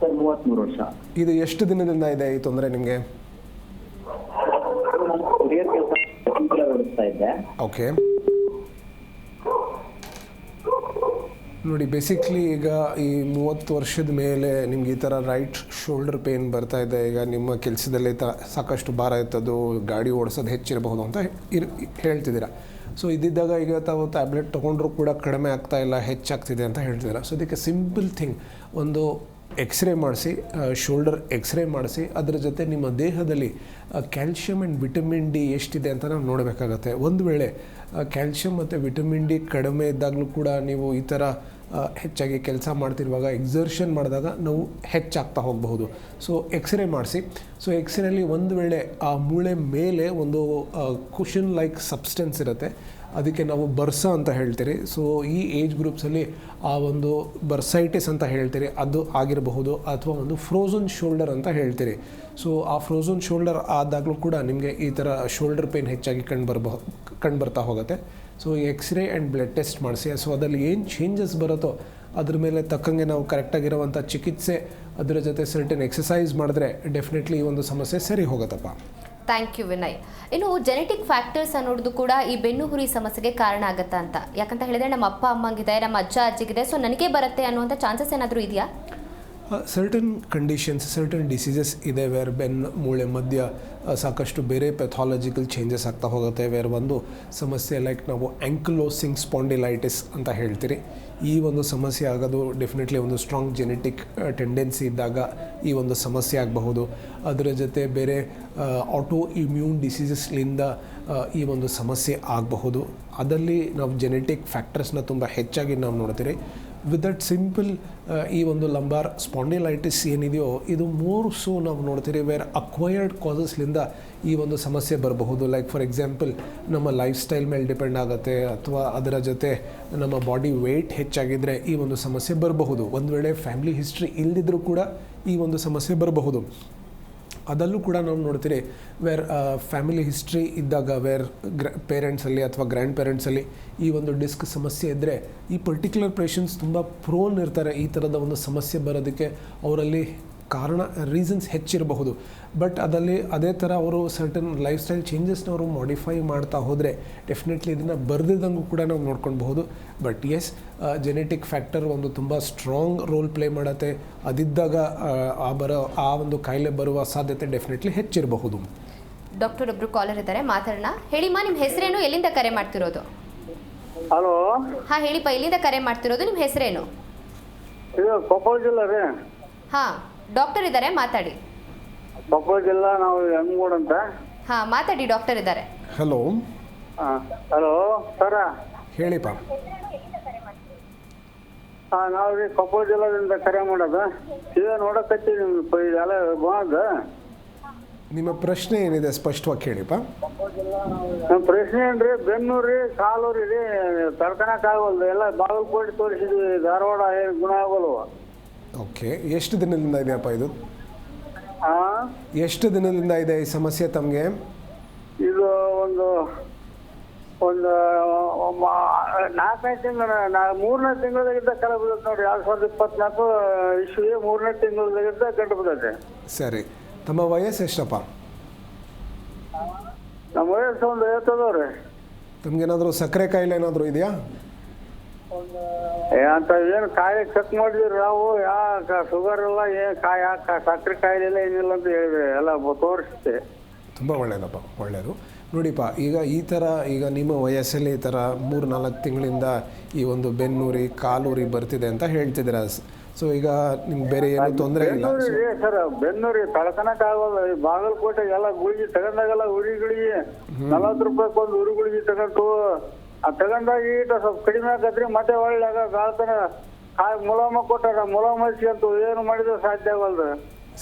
ಸರ್ ಮೂವತ್ಮೂರು ವರ್ಷ. ಇದು ಎಷ್ಟು ದಿನದಿಂದ ಇದೆ ಈ ತೊಂದರೆ ನಿಮಗೆ? ಓಕೆ ನೋಡಿ ಬೇಸಿಕ್ಲಿ ಈಗ ಈ ಮೂವತ್ತು ವರ್ಷದ ಮೇಲೆ ನಿಮ್ಗೆ ಈ ಥರ ರೈಟ್ ಶೋಲ್ಡರ್ ಪೇನ್ ಬರ್ತಾ ಇದೆ. ಈಗ ನಿಮ್ಮ ಕೆಲಸದಲ್ಲಿ ತ, ಸಾಕಷ್ಟು ಭಾರ ಎತ್ತೋದು ಗಾಡಿ ಓಡಿಸೋದು ಹೆಚ್ಚಿರಬಹುದು ಅಂತ ಇರ್, ಹೇಳ್ತಿದ್ದೀರಾ? ಸೊ ಇದ್ದಿದ್ದಾಗ ಈಗ ತಾವು ಟ್ಯಾಬ್ಲೆಟ್ ತೊಗೊಂಡ್ರೂ ಕೂಡ ಕಡಿಮೆ ಆಗ್ತಾ ಇಲ್ಲ, ಹೆಚ್ಚಾಗ್ತಿದೆ ಅಂತ ಹೇಳ್ತಿದ್ದೀರಾ? ಸೊ ಇದಕ್ಕೆ ಸಿಂಪಲ್ ಥಿಂಗ್ ಒಂದು ಎಕ್ಸ್ರೇ ಮಾಡಿಸಿ ಶೋಲ್ಡರ್ ಎಕ್ಸ್ರೇ ಮಾಡಿಸಿ, ಅದರ ಜೊತೆ ನಿಮ್ಮ ದೇಹದಲ್ಲಿ ಕ್ಯಾಲ್ಶಿಯಂ ಆ್ಯಂಡ್ ವಿಟಮಿನ್ ಡಿ ಎಷ್ಟಿದೆ ಅಂತ ನಾವು ನೋಡಬೇಕಾಗತ್ತೆ. ಒಂದು ವೇಳೆ ಕ್ಯಾಲ್ಶಿಯಂ ಮತ್ತು ವಿಟಮಿನ್ ಡಿ ಕಡಿಮೆ ಇದ್ದಾಗಲೂ ಕೂಡ ನೀವು ಈ ಥರ ಹೆಚ್ಚಾಗಿ ಕೆಲಸ ಮಾಡ್ತಿರುವಾಗ ಎಕ್ಸರ್ಷನ್ ಮಾಡಿದಾಗ ನಾವು ಹೆಚ್ಚಾಗ್ತಾ ಹೋಗಬಹುದು. ಸೊ ಎಕ್ಸ್ರೇ ಮಾಡಿಸಿ. ಸೊ ಎಕ್ಸ್ರೇಲಿ ಒಂದು ವೇಳೆ ಆ ಮೂಳೆ ಮೇಲೆ ಒಂದು ಕುಷನ್ ಲೈಕ್ ಸಬ್ಸ್ಟೆನ್ಸ್ ಇರುತ್ತೆ. ಅದಕ್ಕೆ ನಾವು ಬರ್ಸ ಅಂತ ಹೇಳ್ತೀರಿ. ಸೊ ಈ ಏಜ್ ಗ್ರೂಪ್ಸಲ್ಲಿ ಆ ಒಂದು ಬರ್ಸೈಟಿಸ್ ಅಂತ ಹೇಳ್ತೀರಿ, ಅದು ಆಗಿರಬಹುದು ಅಥವಾ ಒಂದು ಫ್ರೋಝನ್ ಶೋಲ್ಡರ್ ಅಂತ ಹೇಳ್ತೀರಿ. ಸೊ ಆ ಫ್ರೋಝನ್ ಶೋಲ್ಡರ್ ಆದಾಗಲೂ ಕೂಡ ನಿಮಗೆ ಈ ಥರ ಶೋಲ್ಡರ್ ಪೇನ್ ಹೆಚ್ಚಾಗಿ ಕಂಡು ಬರ್ಬೋ, ಕಂಡು ಬರ್ತಾ ಹೋಗುತ್ತೆ. So x-ray and blood test ಮಾಡಿಸಿ. ಸೊ ಅದರಲ್ಲಿ ಏನು ಚೇಂಜಸ್ ಬರುತ್ತೋ ಅದ್ರ ಮೇಲೆ ತಕ್ಕಂಗೆ ನಾವು ಕರೆಕ್ಟಾಗಿರುವಂಥ ಚಿಕಿತ್ಸೆ ಅದರ ಜೊತೆ ಸರ್ಟನ್ ಎಕ್ಸಸೈಸ್ ಮಾಡಿದ್ರೆ ಡೆಫಿನೆಟ್ಲಿ ಈ ಒಂದು ಸಮಸ್ಯೆ ಸರಿ ಹೋಗುತ್ತಪ್ಪ. Thank you Vinay. ಇನ್ನು ಜೆನೆಟಿಕ್ ಫ್ಯಾಕ್ಟರ್ಸ್ ಅನ್ನೋದು ಕೂಡ ಈ ಬೆನ್ನು ಹುರಿ ಸಮಸ್ಯೆಗೆ ಕಾರಣ ಆಗತ್ತಾ ಅಂತ. ಯಾಕಂತ ಹೇಳಿದ್ರೆ ನಮ್ಮ ಅಪ್ಪ ಅಮ್ಮಂಗಿದೆ ನಮ್ಮ ಅಜ್ಜ, ಅಜ್ಜಿಗಿದೆ. ಸೊ ನನಗೆ ಬರುತ್ತೆ ಅನ್ನುವಂಥ ಚಾನ್ಸಸ್ ಏನಾದರೂ ಇದೆಯಾ? ಸರ್ಟನ್ ಕಂಡೀಷನ್ಸ್ ಸರ್ಟನ್ ಡಿಸೀಸಸ್ ಇದೆ ವೇರ್ ಬೆನ್ ಮೂಳೆ, ಮಧ್ಯ ಸಾಕಷ್ಟು ಬೇರೆ ಪೆಥಾಲಜಿಕಲ್ ಚೇಂಜಸ್ ಆಗ್ತಾ ಹೋಗುತ್ತೆ ವೇರ್ ಒಂದು ಸಮಸ್ಯೆ ಲೈಕ್ ನಾವು ಆ್ಯಂಕ್ಲೋಸಿಂಗ್ ಸ್ಪಾಂಡಿಲೈಟಿಸ್ ಅಂತ ಹೇಳ್ತೀರಿ. ಈ ಒಂದು ಸಮಸ್ಯೆ ಆಗೋದು ಡೆಫಿನೆಟ್ಲಿ ಒಂದು ಸ್ಟ್ರಾಂಗ್ ಜೆನೆಟಿಕ್ ಟೆಂಡೆನ್ಸಿ ಇದ್ದಾಗ ಈ ಒಂದು ಸಮಸ್ಯೆ ಆಗಬಹುದು. ಅದರ ಜೊತೆ ಬೇರೆ ಆಟೋ ಇಮ್ಯೂನ್ ಡಿಸೀಸಸ್ಲಿಂದ ಈ ಒಂದು ಸಮಸ್ಯೆ ಆಗಬಹುದು. ಅದರಲ್ಲಿ ನಾವು ಜೆನೆಟಿಕ್ ಫ್ಯಾಕ್ಟರ್ಸ್ನ ತುಂಬ ಹೆಚ್ಚಾಗಿ ನಾವು ನೋಡ್ತೀರಿ. ವಿತ್ ದಟ್ ಸಿಂಪಲ್ ಈ ಒಂದು ಲಂಬಾರ್ ಸ್ಪಾಂಡಿಲೈಟಿಸ್ ಏನಿದೆಯೋ, ಇದು ಮೂರು ಸೂ ನಾವು ನೋಡ್ತೀರಿ ವೇರ್ ಅಕ್ವೈರ್ಡ್ ಕಾಸಸ್ಲಿಂದ ಈ ಒಂದು ಸಮಸ್ಯೆ ಬರಬಹುದು. ಲೈಕ್ ಫಾರ್ ಎಕ್ಸಾಂಪಲ್ ನಮ್ಮ ಲೈಫ್ ಸ್ಟೈಲ್ ಮೇಲೆ ಡಿಪೆಂಡ್ ಆಗುತ್ತೆ, ಅಥವಾ ಅದರ ಜೊತೆ ನಮ್ಮ ಬಾಡಿ ವೇಟ್ ಹೆಚ್ಚಾಗಿದ್ದರೆ ಈ ಒಂದು ಸಮಸ್ಯೆ ಬರಬಹುದು. ಒಂದು ವೇಳೆ ಫ್ಯಾಮಿಲಿ ಹಿಸ್ಟ್ರಿ ಇಲ್ಲದಿದ್ದರೂ ಕೂಡ ಈ ಒಂದು ಸಮಸ್ಯೆ ಬರಬಹುದು. ಅದಲ್ಲೂ ಕೂಡ ನಾವು ನೋಡ್ತೀರಿ ವೇರ್ ಫ್ಯಾಮಿಲಿ ಹಿಸ್ಟ್ರಿ ಇದ್ದಾಗ ವೇರ್ ಗ್ರ ಪೇರೆಂಟ್ಸಲ್ಲಿ ಅಥವಾ ಗ್ರ್ಯಾಂಡ್ ಪೇರೆಂಟ್ಸಲ್ಲಿ ಈ ಒಂದು ಡಿಸ್ಕ್ ಸಮಸ್ಯೆ ಇದ್ದರೆ ಈ ಪರ್ಟಿಕ್ಯುಲರ್ ಪೇಷಂಟ್ಸ್ ತುಂಬ ಪ್ರೋನ್ ಇರ್ತಾರೆ ಈ ಥರದ ಒಂದು ಸಮಸ್ಯೆ ಬರೋದಕ್ಕೆ, ಅವರಲ್ಲಿ ಕಾರಣ ರೀಸನ್ಸ್ ಹೆಚ್ಚಿರಬಹುದು. ಬಟ್ ಅದಲ್ಲಿ ಅದೇ ಥರ ಅವರು ಸರ್ಟನ್ ಲೈಫ್ ಸ್ಟೈಲ್ ಚೇಂಜಸ್ನ ಅವರು ಮಾಡಿಫೈ ಮಾಡ್ತಾ ಹೋದರೆ ಡೆಫಿನೆಟ್ಲಿ ಇದನ್ನು ಬರೆದಿದ್ದಂಗೂ ಕೂಡ ನಾವು ನೋಡ್ಕೊಳ್ಬಹುದು. ಬಟ್ ಎಸ್ ಜೆನೆಟಿಕ್ ಫ್ಯಾಕ್ಟರ್ ಒಂದು ತುಂಬ ಸ್ಟ್ರಾಂಗ್ ರೋಲ್ ಪ್ಲೇ ಮಾಡುತ್ತೆ. ಅದಿದ್ದಾಗ ಆ, ಆ ಬರೋ ಆ ಒಂದು ಕಾಯಿಲೆ ಬರುವ ಸಾಧ್ಯತೆ ಡೆಫಿನೆಟ್ಲಿ ಹೆಚ್ಚಿರಬಹುದು. ಡಾಕ್ಟರ್ ಒಬ್ರು ಕಾಲರ್ ಇದ್ದಾರೆ ಮಾತಾಡೋಣ. ಹೇಳಿಮ್ಮ ನಿಮ್ಮ ಹೆಸರೇನು? ಎಲ್ಲಿಂದ ಕರೆ ಮಾಡ್ತಿರೋದು? ಹಲೋ ಹಾ ಹೇಳಿಪ್ಪ ಎಲ್ಲಿಂದ ಕರೆ ಮಾಡ್ತಿರೋದು? ನಿಮ್ಮ ಹೆಸರೇನು? ಇದು ಕೊಪ್ಪಳ ಜಿಲ್ಲೆ ರೀ. ಹಾಂ. ಡಾಕ್ಟರ್ ಇದ್ದಾರೆ ಮಾತಾಡಿ. ಕೊಪ್ಪಳ ಜಿಲ್ಲಾ ನಾವು ಹೆಂಗೂಡ್ ಅಂತ. ಹಾ ಮಾತಾಡಿ ಡಾಕ್ಟರ್ ಇದ್ದಾರೆ. Hello hello sir. ಹೇಳಿಪ್ಪ ಹಾಂ ನಾವು ರೀ ಕೊಪ್ಪಳ ಜಿಲ್ಲಾದಿಂದ ಕರೆ ಮಾಡೋದು. ಈಗ ನೋಡಕತ್ತಿ ನಿಮ್ಮ ಇದೆಲ್ಲ ಬಂದ. ನಿಮ್ಮ ಪ್ರಶ್ನೆ ಏನಿದೆ ಸ್ಪಷ್ಟವಾಗಿ ಕೇಳಿಪ್ಪ ನಮ್ಮ ಪ್ರಶ್ನೆ ಏನ್ರಿ ಬೆನ್ನೂರು ರೀ ಕಾಲೂರಿ ರೀ ತಡ್ಕಣಕ್ ಆಗವಲ್ದು ಎಲ್ಲ ಬಾಗಲಕೋಟೆ ತೋರಿಸಿದ್ವಿ ಧಾರವಾಡ ಏನು ಗುಣ ಆಗಲ್ವ? ಓಕೆ ಎಷ್ಟು ದಿನದಿಂದ ಇದೆಯಪ್ಪ ಇದು? ಹಾಂ ಎಷ್ಟು ದಿನದಿಂದ ಇದೆ ಈ ಸಮಸ್ಯೆ ತಮಗೆ? ಇದು ಒಂದು ಒಂದು ನಾಲ್ಕನೇ ತಿಂಗಳ ಮೂರನೇ ತಿಂಗಳದಾಗಿದ್ದ ಕಳೆ ಬಿಡುತ್ತೆ ನೋಡಿ ಎರಡು ಸಾವಿರದ ಇಪ್ಪತ್ನಾಲ್ಕು ಇಸ್ವಿ ಮೂರನೇ ತಿಂಗಳದಾಗಿದ್ದ ಗಂಟು ಬಿದ್ದೈತೆ. ಸರಿ ತಮ್ಮ ವಯಸ್ಸು ಎಷ್ಟಪ್ಪ? ನಮ್ಮ ವಯಸ್ಸು ಒಂದು ಐವತ್ತದವ್ರಿ ತಮ್ಗೇನಾದರೂ ಸಕ್ಕರೆ ಕಾಯಿಲೆ ಏನಾದರೂ ಇದೆಯಾ? ಅಂತ ಏನು ಕಾಯಿಲೆ ಚೆಕ್ ಮಾಡಿದ್ರಿ ನಾವು. ಯಾ ಶುಗರ್ ಇಲ್ಲ ಏನು ಕಾಯಿ ಸಕ್ಕರೆ ಕಾಯಿಲೆ ಇಲ್ಲ ಏನಿಲ್ಲ ಅಂತ ಹೇಳಿದ್ರಿ. ಎಲ್ಲ ತೋರಿಸ್ತೆ. ತುಂಬ ಒಳ್ಳೇದಪ್ಪ ಒಳ್ಳೆಯದು ನೋಡಿಪ್ಪ ಈಗ ಈ ಥರ ಈಗ ನಿಮ್ಮ ವಯಸ್ಸಲ್ಲಿ ಈ ಥರ ಮೂರು ನಾಲ್ಕು ತಿಂಗಳಿಂದ ಈ ಒಂದು ಬೆನ್ನೂರಿ ಕಾಲೂರಿ ಬರ್ತಿದೆ ಅಂತ ಹೇಳ್ತಿದ್ದೀರ. ಸೊ ಈಗ ನಿಮ್ಗೆ ಬೇರೆ ಏನು ತೊಂದರೆ ಇಲ್ಲ. ಸರ್ ಬೆನ್ನೂರಿ ತಳಕನಕ್ಕೆ ಆಗಲ್ಲ. ಬಾಗಲಕೋಟೆ ಎಲ್ಲ ಗುಳಿಗೆ ತಗೊಂಡಾಗಲ್ಲ ಉರಿ ಗುಳಿಗೆ ನಲವತ್ತು ರೂಪಾಯಿ ಒಂದು ಉರಿ ಗುಳಿಗೆ ತಗೊಂಡು ತಗೊಂಡಾಗ ಈಟ ಸ್ವಲ್ಪ ಕಡಿಮೆ ಆಗತ್ರಿ ಮತ್ತೆ ಒಳ್ಳೆ ಆಗ ಗಾಳ್ತನ ಕಾಯಿ ಮುಲಾಮ ಕೊಟ್ಟಾರ ಮುಲಾಮ ಹಚ್ಕೊಂತು ಏನು ಮಾಡಿದ್ರೆ ಸಾಧ್ಯ ಆಗಲ್ದು.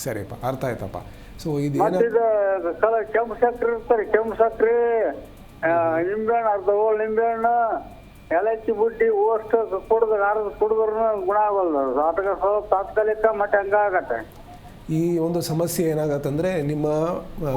ಸರಿಪ್ಪ ಅರ್ಥ ಆಯ್ತಪ್ಪ. ಸೊ ಇದು ಮತ್ತೆ ಏನ ಇದು ಕಲ ಕೆಂಪು ಸಕ್ರೆ ಇರ್ತಾರೆ ಕೆಂಪು ಸಕ್ರೆ ನಿಂಬೆಹಣ್ಣು ಅರ್ಧ ಹೋಳ್ ನಿಂಬೆಹಣ್ಣು ಎಲಚಿ ಬುಟ್ಟಿ ಓಸ್ಟ್ ಕುಡಿದ್ರೆ ಅರ್ಧ ಕುಡಿದ್ರು ಗುಣ ಆಗಲ್ದು. ಆಟಗ ಸ್ವಲ್ಪ ತಾತ್ಕಾಲಿಕ ಮತ್ತೆ ಹಂಗಾಗತ್ತೆ ಈ ಒಂದು ಸಮಸ್ಯೆ ಏನಾಗತ್ತಂದರೆ ನಿಮ್ಮ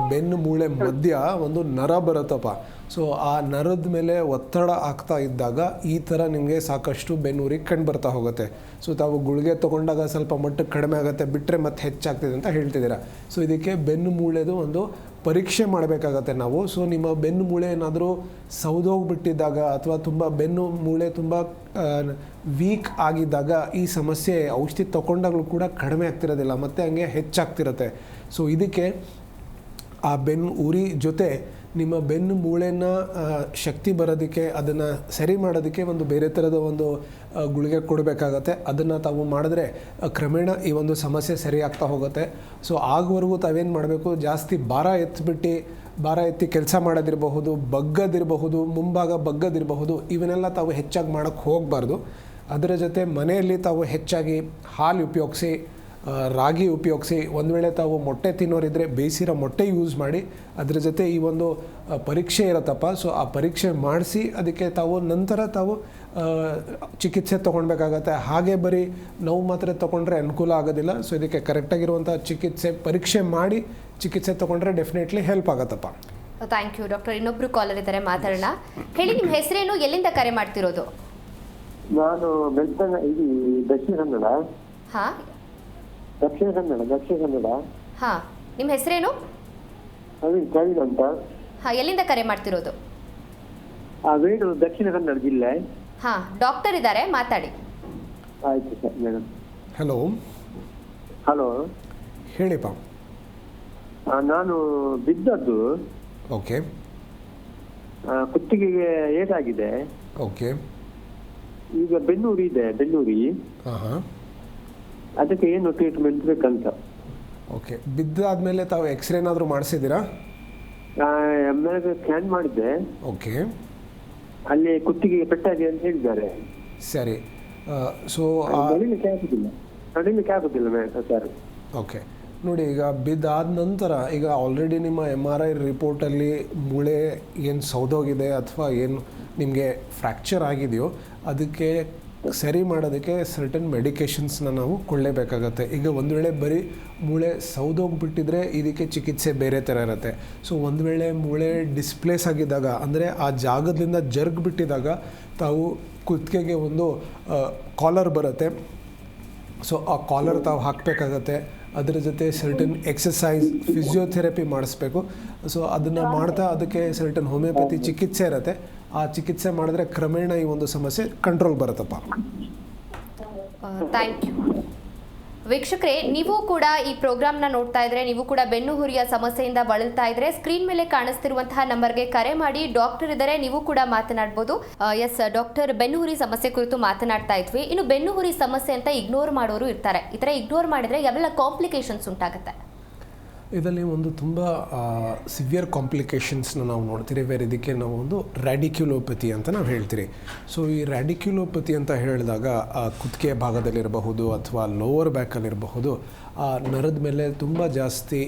ಬೆನ್ನು ಮೂಳೆ ಮಧ್ಯ ಒಂದು ನರ ಬರುತ್ತಪ್ಪ. ಸೊ ಆ ನರದ ಮೇಲೆ ಒತ್ತಡ ಆಗ್ತಾ ಇದ್ದಾಗ ಈ ಥರ ನಿಮಗೆ ಸಾಕಷ್ಟು ಬೆನ್ನೂರಿಗೆ ಕಂಡು ಬರ್ತಾ ಹೋಗುತ್ತೆ. ಸೊ ತಾವು ಗುಳಿಗೆ ತೊಗೊಂಡಾಗ ಸ್ವಲ್ಪ ಮಟ್ಟಕ್ಕೆ ಕಡಿಮೆ ಆಗುತ್ತೆ ಬಿಟ್ಟರೆ ಮತ್ತೆ ಹೆಚ್ಚಾಗ್ತಿದೆ ಅಂತ ಹೇಳ್ತಿದ್ದೀರಾ. ಸೊ ಇದಕ್ಕೆ ಬೆನ್ನು ಮೂಳೆದು ಒಂದು ಪರೀಕ್ಷೆ ಮಾಡಬೇಕಾಗತ್ತೆ ನಾವು. ಸೊ ನಿಮ್ಮ ಬೆನ್ನು ಮೂಳೆ ಏನಾದರೂ ಸೌದೋಗ್ಬಿಟ್ಟಿದ್ದಾಗ ಅಥವಾ ತುಂಬ ಬೆನ್ನು ಮೂಳೆ ತುಂಬ ವೀಕ್ ಆಗಿದ್ದಾಗ ಈ ಸಮಸ್ಯೆ ಔಷಧಿ ತಗೊಂಡಾಗಲೂ ಕೂಡ ಕಡಿಮೆ ಆಗ್ತಿರೋದಿಲ್ಲ, ಮತ್ತು ಹಂಗೆ ಹೆಚ್ಚಾಗ್ತಿರುತ್ತೆ. ಸೊ ಇದಕ್ಕೆ ಆ ಬೆನ್ನು ಉರಿ ಜೊತೆ ನಿಮ್ಮ ಬೆನ್ನು ಮೂಳೆನ ಶಕ್ತಿ ಬರೋದಕ್ಕೆ, ಅದನ್ನು ಸರಿ ಮಾಡೋದಕ್ಕೆ ಒಂದು ಬೇರೆ ಥರದ ಒಂದು ಗುಳಿಗೆ ಕೊಡಬೇಕಾಗತ್ತೆ. ಅದನ್ನು ತಾವು ಮಾಡಿದ್ರೆ ಕ್ರಮೇಣ ಈ ಒಂದು ಸಮಸ್ಯೆ ಸರಿ ಆಗ್ತಾ ಹೋಗುತ್ತೆ. ಸೊ ಆಗುವರೆಗೂ ತಾವೇನು ಮಾಡಬೇಕು? ಜಾಸ್ತಿ ಭಾರ ಎತ್ತಿಬಿಟ್ಟು ಭಾರ ಎತ್ತಿ ಕೆಲಸ ಮಾಡೋದಿರಬಹುದು, ಬಗ್ಗದಿರಬಹುದು, ಮುಂಭಾಗ ಬಗ್ಗದಿರಬಹುದು, ಇವನ್ನೆಲ್ಲ ತಾವು ಹೆಚ್ಚಾಗಿ ಮಾಡೋಕ್ಕೆ ಹೋಗಬಾರ್ದು. ಅದರ ಜೊತೆ ಮನೆಯಲ್ಲಿ ತಾವು ಹೆಚ್ಚಾಗಿ ಹಾಲು ಉಪಯೋಗಿಸಿ ರಾಗಿ ಉಪಯೋಗಿಸಿ ಒಂದು ವೇಳೆ ತಾವು ಮೊಟ್ಟೆ ತಿನ್ನೋರಿದ್ದರೆ ಬೇಯಿಸಿರೋ ಮೊಟ್ಟೆ ಯೂಸ್ ಮಾಡಿ ಅದರ ಜೊತೆ ಈ ಒಂದು ಪರೀಕ್ಷೆ ಇರತ್ತಪ್ಪ. ಸೊ ಆ ಪರೀಕ್ಷೆ ಮಾಡಿಸಿ ಅದಕ್ಕೆ ತಾವು ನಂತರ ತಾವು ಚಿಕಿತ್ಸೆ ತೊಗೊಳ್ಬೇಕಾಗತ್ತೆ ಹಾಗೆ ಬರೀ ನೋವು ಮಾತ್ರ ತೊಗೊಂಡ್ರೆ ಅನುಕೂಲ ಆಗೋದಿಲ್ಲ. ಸೊ ಇದಕ್ಕೆ ಕರೆಕ್ಟಾಗಿರುವಂಥ ಚಿಕಿತ್ಸೆ ಪರೀಕ್ಷೆ ಮಾಡಿ ಚಿಕಿತ್ಸೆ ತೊಗೊಂಡ್ರೆ ಡೆಫಿನೆಟ್ಲಿ ಹೆಲ್ಪ್ ಆಗುತ್ತಪ್ಪ. ಥ್ಯಾಂಕ್ ಯು ಡಾಕ್ಟರ್ ಇನ್ನೊಬ್ಬರು ಕಾಲರ್ ಇದ್ದಾರೆ ಮಾತಾಡೋಣ. ಹೇಳಿ ನಿಮ್ಮ ಹೆಸರೇನು? ಎಲ್ಲಿಂದ ಕರೆ ಮಾಡ್ತಿರೋದು? ನಾನು ಬೆಳ್ತಂಗ ಇದು ದಕ್ಷಿಣ ಕನ್ನಡ. ಹಾ ದಕ್ಷಿಣ ಕನ್ನಡ ದಕ್ಷಿಣ ಕನ್ನಡ. ಹಾ ನಿಮ್ಮ ಹೆಸರೇನು? ಅದು ಪ್ರವೀಣ್ ಅಂತ. ಹಾ ಎಲ್ಲಿಂದ ಕರೆ ಮಾಡ್ತಿರೋದು? ಆ ವೇಣು ದಕ್ಷಿಣ ಕನ್ನಡ ಜಿಲ್ಲೆ. ಹಾ ಡಾಕ್ಟರ್ ಇದ್ದಾರೆ ಮಾತಾಡಿ. ಆಯ್ತು ಸರ್ ಮೇಡಮ್. ಹಲೋ ಹಲೋ ಹೇಳಿಪ್ಪ ನಾನು ಬಿದ್ದದ್ದು. ಓಕೆ ಆ, ಕುತ್ತಿಗೆಗೆ ಏಟಾಗಿದೆ. ಓಕೆ ಈಗ ಬೆನ್ನೂರಿ ಇದೆ ಬೆನ್ನೂರಿ. ಹಾಂ ಹಾಂ ಅದಕ್ಕೆ ಏನು ಟ್ರೀಟ್ಮೆಂಟ್ ಬೇಕಂತ. ಓಕೆ ಬಿದ್ದಾದ್ಮೇಲೆ ತಾವು ಎಕ್ಸ್ರೇ ಏನಾದರೂ ಮಾಡಿಸಿದ್ದೀರಾ? ಆಮೇಲೆ ಸ್ಕ್ಯಾನ್ ಮಾಡಿದ್ದೆ. ಓಕೆ ಅಲ್ಲಿ ಕುತ್ತಿಗೆ ಪೆಟ್ಟಾಗಿದೆ ಅಂತ ಹೇಳಿದ್ದಾರೆ. ಸರಿ. ಸೊ ನಡಿಲಿಕ್ಕೆ ಆಗುದಿಲ್ಲ. ನಡಿಲಿಕ್ಕೆ ಆಗುದಿಲ್ಲ ಮೇಡಮ್ ಸರ್. ಓಕೆ ನೋಡಿ ಈಗ ಬಿದ್ದಾದ ನಂತರ ಈಗ ಆಲ್ರೆಡಿ ನಿಮ್ಮ ಎಂ ಆರ್ ಐ ರಿಪೋರ್ಟಲ್ಲಿ ಮೂಳೆ ಏನು ಸೌದೋಗಿದೆ ಅಥವಾ ಏನು ನಿಮಗೆ ಫ್ರ್ಯಾಕ್ಚರ್ ಆಗಿದೆಯೋ ಅದಕ್ಕೆ ಸರಿ ಮಾಡೋದಕ್ಕೆ ಸರ್ಟನ್ ಮೆಡಿಕೇಷನ್ಸ್ನ ನಾವು ಕೊಳ್ಳೇಬೇಕಾಗತ್ತೆ ಈಗ ಒಂದು ವೇಳೆ ಬರೀ ಮೂಳೆ ಸೌದೋಗ್ಬಿಟ್ಟಿದ್ರೆ ಇದಕ್ಕೆ ಚಿಕಿತ್ಸೆ ಬೇರೆ ಥರ ಇರುತ್ತೆ. ಸೊ ಒಂದು ವೇಳೆ ಮೂಳೆ ಡಿಸ್ಪ್ಲೇಸ್ ಆಗಿದ್ದಾಗ, ಅಂದರೆ ಆ ಜಾಗದಿಂದ ಜರ್ಗ್ ಬಿಟ್ಟಿದಾಗ ತಾವು ಕುತ್ತಿಗೆಗೆ ಒಂದು ಕಾಲರ್ ಬರುತ್ತೆ. ಸೊ ಆ ಕಾಲರ್ ತಾವು ಹಾಕಬೇಕಾಗತ್ತೆ. ಅದರ ಜೊತೆ ಸರ್ಟನ್ ಎಕ್ಸಸೈಸ್ ಫಿಸಿಯೋಥೆರಪಿ ಮಾಡಿಸ್ಬೇಕು. ಸೊ ಅದನ್ನು ಮಾಡ್ತಾ ಅದಕ್ಕೆ ಸರ್ಟನ್ ಹೋಮಿಯೋಪತಿ ಚಿಕಿತ್ಸೆ ಇರುತ್ತೆ. ಆ ಚಿಕಿತ್ಸೆ ಮಾಡಿದ್ರೆ ಕ್ರಮೇಣ ಈ ಒಂದು ಸಮಸ್ಯೆ ಕಂಟ್ರೋಲ್ ಬರುತ್ತಪ್ಪ. ಥ್ಯಾಂಕ್ ಯು ವೀಕ್ಷಕರೇ, ನೀವು ಕೂಡ ಈ ಪ್ರೋಗ್ರಾಮ್ನ ನೋಡ್ತಾ ಇದ್ರೆ, ನೀವು ಕೂಡ ಬೆನ್ನು ಹುರಿಯ ಸಮಸ್ಯೆಯಿಂದ ಬಳಲ್ತಾ ಇದ್ರೆ ಸ್ಕ್ರೀನ್ ಮೇಲೆ ಕಾಣಿಸ್ತಿರುವಂತಹ ನಂಬರ್ಗೆ ಕರೆ ಮಾಡಿ ಡಾಕ್ಟರ್ ಇದ್ದರೆ ನೀವು ಕೂಡ ಮಾತನಾಡ್ಬೋದು. ಎಸ್ ಡಾಕ್ಟರ್ ಬೆನ್ನು ಹುರಿ ಸಮಸ್ಯೆ ಕುರಿತು ಮಾತನಾಡ್ತಾ ಇದ್ವಿ. ಇನ್ನು ಬೆನ್ನು ಹುರಿ ಸಮಸ್ಯೆ ಅಂತ ಇಗ್ನೋರ್ ಮಾಡೋರು ಇರ್ತಾರೆ. ಈ ಥರ ಇಗ್ನೋರ್ ಮಾಡಿದ್ರೆ ಯಾವೆಲ್ಲ ಕಾಂಪ್ಲಿಕೇಶನ್ಸ್ ಉಂಟಾಗುತ್ತೆ? ಇದರಲ್ಲಿ ಒಂದು ತುಂಬ ಸಿವಿಯರ್ ಕಾಂಪ್ಲಿಕೇಶನ್ಸ್ನ ನಾವು ನೋಡ್ತೀರಿ. ಬೇರೆ ಇದಕ್ಕೆ ನಾವು ಒಂದು ರ್ಯಾಡಿಕ್ಯುಲೋಪತಿ ಅಂತ ನಾವು ಹೇಳ್ತೀರಿ. ಸೊ ಈ ರ್ಯಾಡಿಕ್ಯುಲೋಪತಿ ಅಂತ ಹೇಳಿದಾಗ ಕುತ್ತಿಗೆ ಭಾಗದಲ್ಲಿರಬಹುದು ಅಥವಾ ಲೋವರ್ ಬ್ಯಾಕಲ್ಲಿರಬಹುದು ಆ, ನರದ ಮೇಲೆ ತುಂಬ ಜಾಸ್ತಿ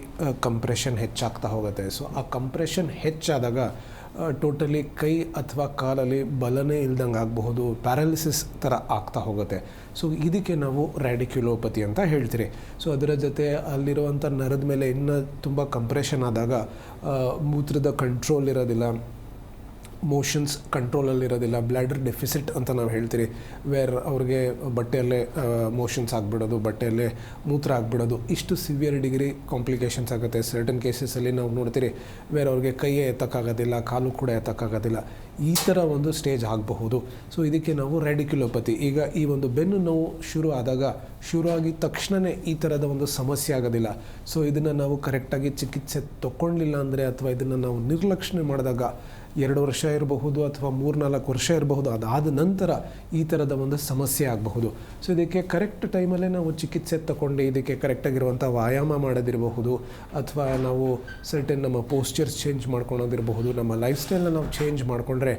ಕಂಪ್ರೆಷನ್ ಹೆಚ್ಚಾಗ್ತಾ ಹೋಗುತ್ತೆ. ಸೊ ಆ ಕಂಪ್ರೆಷನ್ ಹೆಚ್ಚಾದಾಗ ಟೋಟಲಿ ಕೈ ಅಥವಾ ಕಾಲಲ್ಲಿ ಬಲನೇ ಇಲ್ದಂಗೆ ಆಗಬಹುದು ಪ್ಯಾರಾಲಿಸಿಸ್ ಥರ ಆಗ್ತಾ ಹೋಗುತ್ತೆ. ಸೊ ಇದಕ್ಕೆ ನಾವು ರ್ಯಾಡಿಕ್ಯುಲೋಪತಿ ಅಂತ ಹೇಳ್ತೀರಿ. ಸೊ ಅದರ ಜೊತೆ ಅಲ್ಲಿರುವಂಥ ನರದ ಮೇಲೆ ಇನ್ನೂ ತುಂಬ ಕಂಪ್ರೆಷನ್ ಆದಾಗ ಮೂತ್ರದ ಕಂಟ್ರೋಲ್ ಇರೋದಿಲ್ಲ. ಮೋಷನ್ಸ್ ಕಂಟ್ರೋಲಲ್ಲಿರೋದಿಲ್ಲ ಬ್ಲ್ಯಾಡರ್ ಡೆಫಿಸಿಟ್ ಅಂತ ನಾವು ಹೇಳ್ತೀರಿ ವೇರ್ ಅವ್ರಿಗೆ ಬಟ್ಟೆಯಲ್ಲೇ ಮೋಷನ್ಸ್ ಆಗಿಬಿಡೋದು, ಬಟ್ಟೆಯಲ್ಲೇ ಮೂತ್ರ ಆಗಿಬಿಡೋದು, ಇಷ್ಟು ಸಿವಿಯರ್ ಡಿಗ್ರಿ ಕಾಂಪ್ಲಿಕೇಶನ್ಸ್ ಆಗುತ್ತೆ. ಸರ್ಟನ್ ಕೇಸಸಲ್ಲಿ ನಾವು ನೋಡ್ತೀರಿ ವೇರ್ ಅವ್ರಿಗೆ ಕೈಯೇ ಎತ್ತಕ್ಕಾಗೋದಿಲ್ಲ, ಕಾಲು ಕೂಡ ಎತ್ತಕ್ಕಾಗೋದಿಲ್ಲ, ಈ ಥರ ಒಂದು ಸ್ಟೇಜ್ ಆಗಬಹುದು. ಸೊ ಇದಕ್ಕೆ ನಾವು ರೆಡಿಕ್ಯುಲೋಪತಿ ಈಗ ಈ ಒಂದು ಬೆನ್ನು ನೋವು ಶುರು ಆದಾಗ, ಶುರು ಆಗಿದ ತಕ್ಷಣವೇ ಈ ಥರದ ಒಂದು ಸಮಸ್ಯೆ ಆಗೋದಿಲ್ಲ. ಸೊ ಇದನ್ನು ನಾವು ಕರೆಕ್ಟಾಗಿ ಚಿಕಿತ್ಸೆ ತಗೊಳ್ಳಿಲ್ಲ ಅಂದರೆ, ಅಥವಾ ಇದನ್ನು ನಾವು ನಿರ್ಲಕ್ಷಣೆ ಮಾಡಿದಾಗ ಎರಡು ವರ್ಷ ಇರಬಹುದು ಅಥವಾ ಮೂರ್ನಾಲ್ಕು ವರ್ಷ ಇರಬಹುದು, ಅದಾದ ನಂತರ ಈ ಥರದ ಒಂದು ಸಮಸ್ಯೆ ಆಗಬಹುದು. ಸೊ ಇದಕ್ಕೆ ಕರೆಕ್ಟ್ ಟೈಮಲ್ಲೇ ನಾವು ಚಿಕಿತ್ಸೆ ತಗೊಂಡು ಇದಕ್ಕೆ ಕರೆಕ್ಟಾಗಿರುವಂಥ ವ್ಯಾಯಾಮ ಮಾಡೋದಿರಬಹುದು ಅಥವಾ ನಾವು ಸರ್ಟನ್ ನಮ್ಮ ಪೋಸ್ಚರ್ಸ್ ಚೇಂಜ್ ಮಾಡ್ಕೊಳೋದಿರಬಹುದು, ನಮ್ಮ ಲೈಫ್ ಸ್ಟೈಲ್ನ ನಾವು ಚೇಂಜ್ ಮಾಡಿಕೊಂಡ್ರೆ